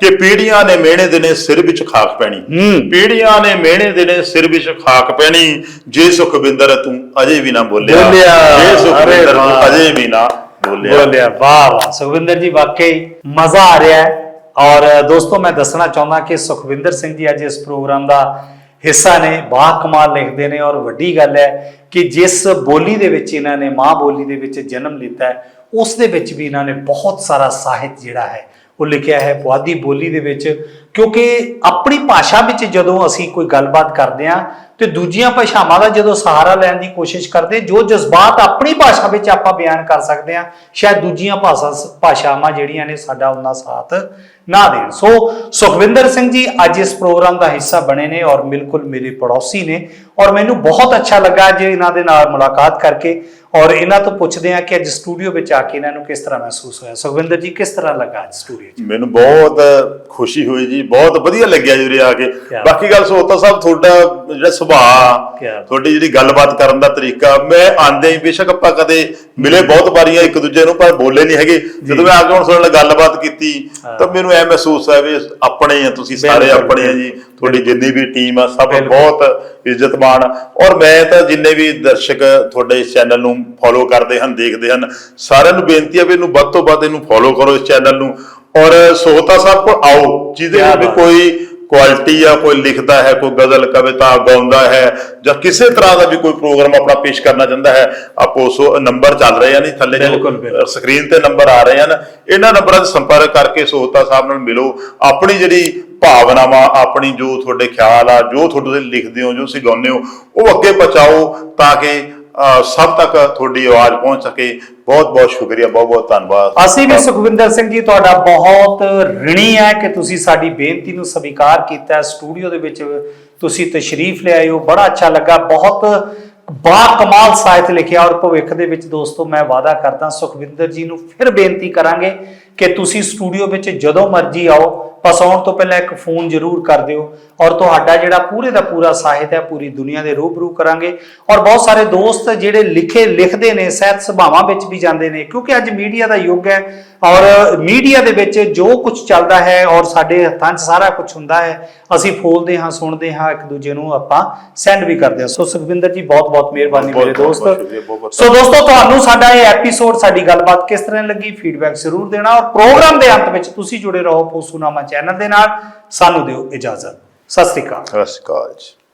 ਕਿ ਪੀੜੀਆਂ ਨੇ ਮਿਹਣੇ ਦਿਨੇ ਸਿਰ ਵਿੱਚ ਖਾਕ ਪੈਣੀ। ਪੀੜੀਆਂ ਨੇ ਮਿਹਣੇ ਦਿਨੇ ਸਿਰ ਵਿੱਚ ਖਾਕ ਪੈਣੀ ਜੇ ਸੁਖਵਿੰਦਰ ਤੂੰ ਅਜੇ ਵੀ ਨਾ ਬੋਲਿਆ ਬੋਲਿਆ। ਜੇ ਸੁਖਵਿੰਦਰ ਤੂੰ। ਅਜੇ ਵੀ ਨਾ ਬੋਲਿਆ ਬੋਲਿਆ ਵਾਹ ਵਾਹ ਸੁਖਵਿੰਦਰ ਜੀ ਵਾਕਈ ਮਜ਼ਾ ਆ ਰਿਹਾ ਹੈ ਔਰ ਦੋਸਤੋ ਮੈਂ ਦੱਸਣਾ ਚਾਹੁੰਦਾ ਕਿ ਸੁਖਵਿੰਦਰ ਸਿੰਘ ਜੀ ਅੱਜ ਇਸ ਪ੍ਰੋਗਰਾਮ ਦਾ ਹਿੱਸਾ ਨੇ ਬਾ ਕਮਾਲ ਲਿਖਦੇ ਨੇ ਔਰ ਵੱਡੀ ਗੱਲ ਹੈ ਕਿ ਜਿਸ ਬੋਲੀ ਦੇ ਵਿੱਚ ਇਹਨਾਂ ਨੇ ਮਾਂ ਬੋਲੀ ਦੇ ਵਿੱਚ ਜਨਮ ਲਿੱਤਾ ਹੈ ਉਸ ਦੇ ਵਿੱਚ ਵੀ ਇਹਨਾਂ ਨੇ ਬਹੁਤ ਸਾਰਾ ਸਾਹਿਤ ਜਿਹੜਾ ਹੈ, ਉਹ ਲਿਖਿਆ ਹੈ ਪੁਆਧੀ ਬੋਲੀ ਦੇ ਵਿੱਚ। ਕਿਉਂਕਿ ਆਪਣੀ ਭਾਸ਼ਾ ਵਿੱਚ ਜਦੋਂ ਅਸੀਂ ਕੋਈ ਗੱਲਬਾਤ ਕਰਦੇ ਹਾਂ, ਤੇ ਦੂਜੀਆਂ ਭਾਸ਼ਾਵਾਂ ਦਾ ਜਦੋਂ ਸਹਾਰਾ ਲੈਣ ਦੀ ਕੋਸ਼ਿਸ਼ ਕਰਦੇ, ਜੋ ਜਜ਼ਬਾਤ ਆਪਣੀ ਭਾਸ਼ਾ ਵਿੱਚ ਆਪਾਂ ਬਿਆਨ ਕਰ ਸਕਦੇ ਹਾਂ, ਸ਼ਾਇਦ ਦੂਜੀਆਂ ਭਾਸ਼ਾ ਭਾਸ਼ਾਵਾਂ ਜਿਹੜੀਆਂ ਨੇ ਸਾਡਾ ਉਹਨਾਂ ਸਾਥ ਨਾ ਦੇਣ। ਸੋ ਸੁਖਵਿੰਦਰ ਸਿੰਘ ਜੀ ਅੱਜ ਇਸ ਪ੍ਰੋਗਰਾਮ ਦਾ ਹਿੱਸਾ ਬਣੇ ਨੇ ਔਰ ਬਿਲਕੁਲ ਮੇਰੇ ਪੜੋਸੀ ਨੇ। ਔਰ ਮੈਨੂੰ ਬਹੁਤ ਅੱਛਾ ਲੱਗਾ ਜੇ ਇਹਨਾਂ ਦੇ ਨਾਲ ਮੁਲਾਕਾਤ ਕਰਕੇ। ਔਰ ਇਹਨਾਂ ਤੋਂ ਪੁੱਛਦੇ ਆ ਕਿ ਅੱਜ ਸਟੂਡੀਓ ਵਿੱਚ ਆ ਕੇ ਇਹਨਾਂ ਨੂੰ ਕਿਸ ਤਰ੍ਹਾਂ ਮਹਿਸੂਸ ਹੋਇਆ? ਸੁਖਵਿੰਦਰ ਜੀ ਕਿਸ ਤਰ੍ਹਾਂ ਲੱਗਾ ਅੱਜ ਸਟੂਡੀਓ 'ਚ? ਮੈਨੂੰ ਬਹੁਤ ਖੁਸ਼ੀ ਹੋਈ ਜੀ ਬਹੁਤ ਵਧੀਆ ਲੱਗਿਆ ਜੀ ਉਰੇ ਆ ਕੇ। ਬਾਕੀ ਗੱਲ ਸੋਤਾ ਸਾਹਿਬ ਤੁਹਾਡਾ ਜਿਹੜਾ ਸੁਭਾਅ ਤੁਹਾਡੀ ਜਿਹੜੀ ਗੱਲਬਾਤ ਕਰਨ ਦਾ ਤਰੀਕਾ ਮੈਂ ਆਂਦੇ ਹੀ ਬੇਸ਼ੱਕ ਆਪਾਂ ਕਦੇ ਮਿਲੇ ਬਹੁਤ ਵਾਰੀਆਂ ਇੱਕ ਦੂਜੇ ਨੂੰ ਪਰ ਬੋਲੇ ਨਹੀਂ ਹੈਗੇ। ਜਦੋਂ ਮੈਂ ਆ ਕੇ ਹੁਣ ਤੁਹਾਡੇ ਨਾਲ ਗੱਲਬਾਤ ਕੀਤੀ ਤਾਂ ਮੈਨੂੰ ਐ ਮਹਿਸੂਸ ਹੋਇਆ ਵੀ ਆਪਣੇ ਆ ਤੁਸੀਂ ਸਾਰੇ ਆਪਣੇ ਆ ਜੀ। ਤੁਹਾਡੀ ਜਿੰਨੀ ਵੀ ਟੀਮ ਆ ਸਭ। ਬਹੁਤ ਇੱਜ਼ਤਮਾਨ ਔਰ ਮੈਂ ਤਾਂ ਜਿੰਨੇ ਵੀ ਦਰਸ਼ਕ ਤੁਹਾਡੇ ਇਸ ਚੈਨਲ ਨੂੰ ਫੋਲੋ ਕਰਦੇ ਹਨ ਦੇਖਦੇ ਹਨ ਸਾਰਿਆਂ ਨੂੰ ਬੇਨਤੀ ਹੈ ਵੀ ਇਹਨੂੰ ਵੱਧ ਤੋਂ ਵੱਧ ਇਹਨੂੰ ਫੋਲੋ ਕਰੋ ਇਸ ਚੈਨਲ ਨੂੰ ਔਰ ਸੋਹਤਾ ਸਾਹਿਬ ਕੋਲ ਆਓ ਜਿਹਦੇ ਵੀ। ਕੋਈ ਕੁਆਲਿਟੀ ਆ ਕੋਈ ਲਿਖਦਾ ਹੈ ਕੋਈ ਗਜ਼ਲ ਕਵਿਤਾ ਗਾਉਂਦਾ ਹੈ ਜਾਂ ਕਿਸੇ ਤਰ੍ਹਾਂ ਦਾ ਵੀ ਕੋਈ ਪ੍ਰੋਗਰਾਮ ਆਪਣਾ ਪੇਸ਼ ਕਰਨਾ ਚਾਹੁੰਦਾ ਹੈ ਆਪੋ ਸੋ ਨੰਬਰ ਚੱਲ ਰਹੇ ਆ ਨਹੀਂ ਥੱਲੇ ਬਿਲਕੁਲ। ਸਕਰੀਨ ਤੇ ਨੰਬਰ ਆ ਰਹੇ ਹਨ ਇਹਨਾਂ ਨੰਬਰਾਂ 'ਤੇ ਸੰਪਰਕ ਕਰਕੇ ਸੋਹਤਾ ਸਾਹਿਬ ਨਾਲ ਮਿਲੋ ਆਪਣੀ ਜਿਹੜੀ ਭਾਵਨਾਵਾਂ ਆਪਣੀ ਜੋ ਤੁਹਾਡੇ ਖਿਆਲ ਆ ਜੋ ਤੁਹਾਡੇ ਲਿਖਦੇ ਹੋ ਜੋ ਤੁਸੀਂ ਗਾਉਂਦੇ ਹੋ ਉਹ ਅੱਗੇ ਪਹੁੰਚਾਓ ਤਾਂ ਕਿ ਸਭ ਤੱਕ ਤੁਹਾਡੀ ਆਵਾਜ਼ ਪਹੁੰਚ ਸਕੇ। ਬਹੁਤ ਬਹੁਤ ਸ਼ੁਕਰੀਆ ਬਹੁਤ ਬਹੁਤ ਧੰਨਵਾਦ। ਅਸੀਂ ਵੀ ਸੁਖਵਿੰਦਰ ਸਿੰਘ ਜੀ ਤੁਹਾਡਾ ਬਹੁਤ ਰਿਣੀ ਹੈ ਕਿ ਤੁਸੀਂ ਸਾਡੀ ਬੇਨਤੀ ਨੂੰ ਸਵੀਕਾਰ ਕੀਤਾ। ਸਟੂਡੀਓ ਦੇ ਵਿੱਚ ਤੁਸੀਂ ਤਸ਼ਰੀਫ ਲਿਆਏ ਹੋ ਬੜਾ ਅੱਛਾ ਲੱਗਾ। ਬਹੁਤ ਬਾ ਕਮਾਲ ਸਾਹਿਤ ਲਿਖਿਆ ਔਰ ਭਵਿੱਖ ਦੇ ਵਿੱਚ ਦੋਸਤੋ ਮੈਂ ਵਾਅਦਾ ਕਰਦਾ ਸੁਖਵਿੰਦਰ ਜੀ ਨੂੰ ਫਿਰ ਬੇਨਤੀ ਕਰਾਂਗੇ ਕਿ ਤੁਸੀਂ ਸਟੂਡੀਓ ਵਿੱਚ ਜਦੋਂ ਮਰਜ਼ੀ ਆਓ ਬਸ ਆਉਣ ਤੋਂ ਪਹਿਲਾਂ ਇੱਕ ਫੋਨ ਜ਼ਰੂਰ ਕਰ ਦਿਓ ਔਰ ਤੁਹਾਡਾ ਜਿਹੜਾ ਪੂਰੇ ਦਾ ਪੂਰਾ ਸਾਹਿਤ ਹੈ ਪੂਰੀ ਦੁਨੀਆ ਦੇ ਰੂਬਰੂ ਕਰਾਂਗੇ। ਔਰ ਬਹੁਤ ਸਾਰੇ ਦੋਸਤ ਜਿਹੜੇ ਲਿਖੇ ਲਿਖਦੇ ਨੇ ਸਹਿਤ ਸਭਾਵਾਂ ਵਿੱਚ ਵੀ ਜਾਂਦੇ ਨੇ ਕਿਉਂਕਿ ਅੱਜ ਮੀਡੀਆ ਦਾ ਯੁੱਗ ਹੈ ਔਰ ਮੀਡੀਆ ਦੇ ਵਿੱਚ ਜੋ ਕੁਝ ਚੱਲਦਾ ਹੈ ਔਰ ਸਾਡੇ ਹੱਥਾਂ 'ਚ ਸਾਰਾ ਕੁਝ ਹੁੰਦਾ ਹੈ ਅਸੀਂ ਫੋਲਦੇ ਹਾਂ ਸੁਣਦੇ ਹਾਂ ਇੱਕ ਦੂਜੇ ਨੂੰ ਆਪਾਂ ਸੈਂਡ ਵੀ ਕਰਦੇ ਹਾਂ। ਸੋ ਸੁਖਵਿੰਦਰ ਜੀ ਬਹੁਤ ਬਹੁਤ ਮਿਹਰਬਾਨੀ ਮੇਰੇ ਦੋਸਤ। ਸੋ ਦੋਸਤੋ ਤੁਹਾਨੂੰ ਸਾਡਾ ਇਹ ਐਪੀਸੋਡ ਸਾਡੀ ਗੱਲਬਾਤ ਕਿਸ ਤਰ੍ਹਾਂ ਲੱਗੀ? ਫੀਡਬੈਕ ਜ਼ਰੂਰ ਦੇਣਾ ਔਰ ਪ੍ਰੋਗਰਾਮ ਦੇ ਅੰਤ ਵਿੱਚ ਤੁਸੀਂ ਜੁੜੇ ਰਹੋ ਪੋਸੂਨਾਮਾ ਚੈਨਲ ਦੇ ਨਾਲ ਸਾਨੂੰ ਦਿਓ ਇਜਾਜ਼ਤ। ਸਤਿ ਸ੍ਰੀ ਅਕਾਲ। ਸਤਿ ਸ਼੍ਰੀ ਅਕਾਲ ਜੀ।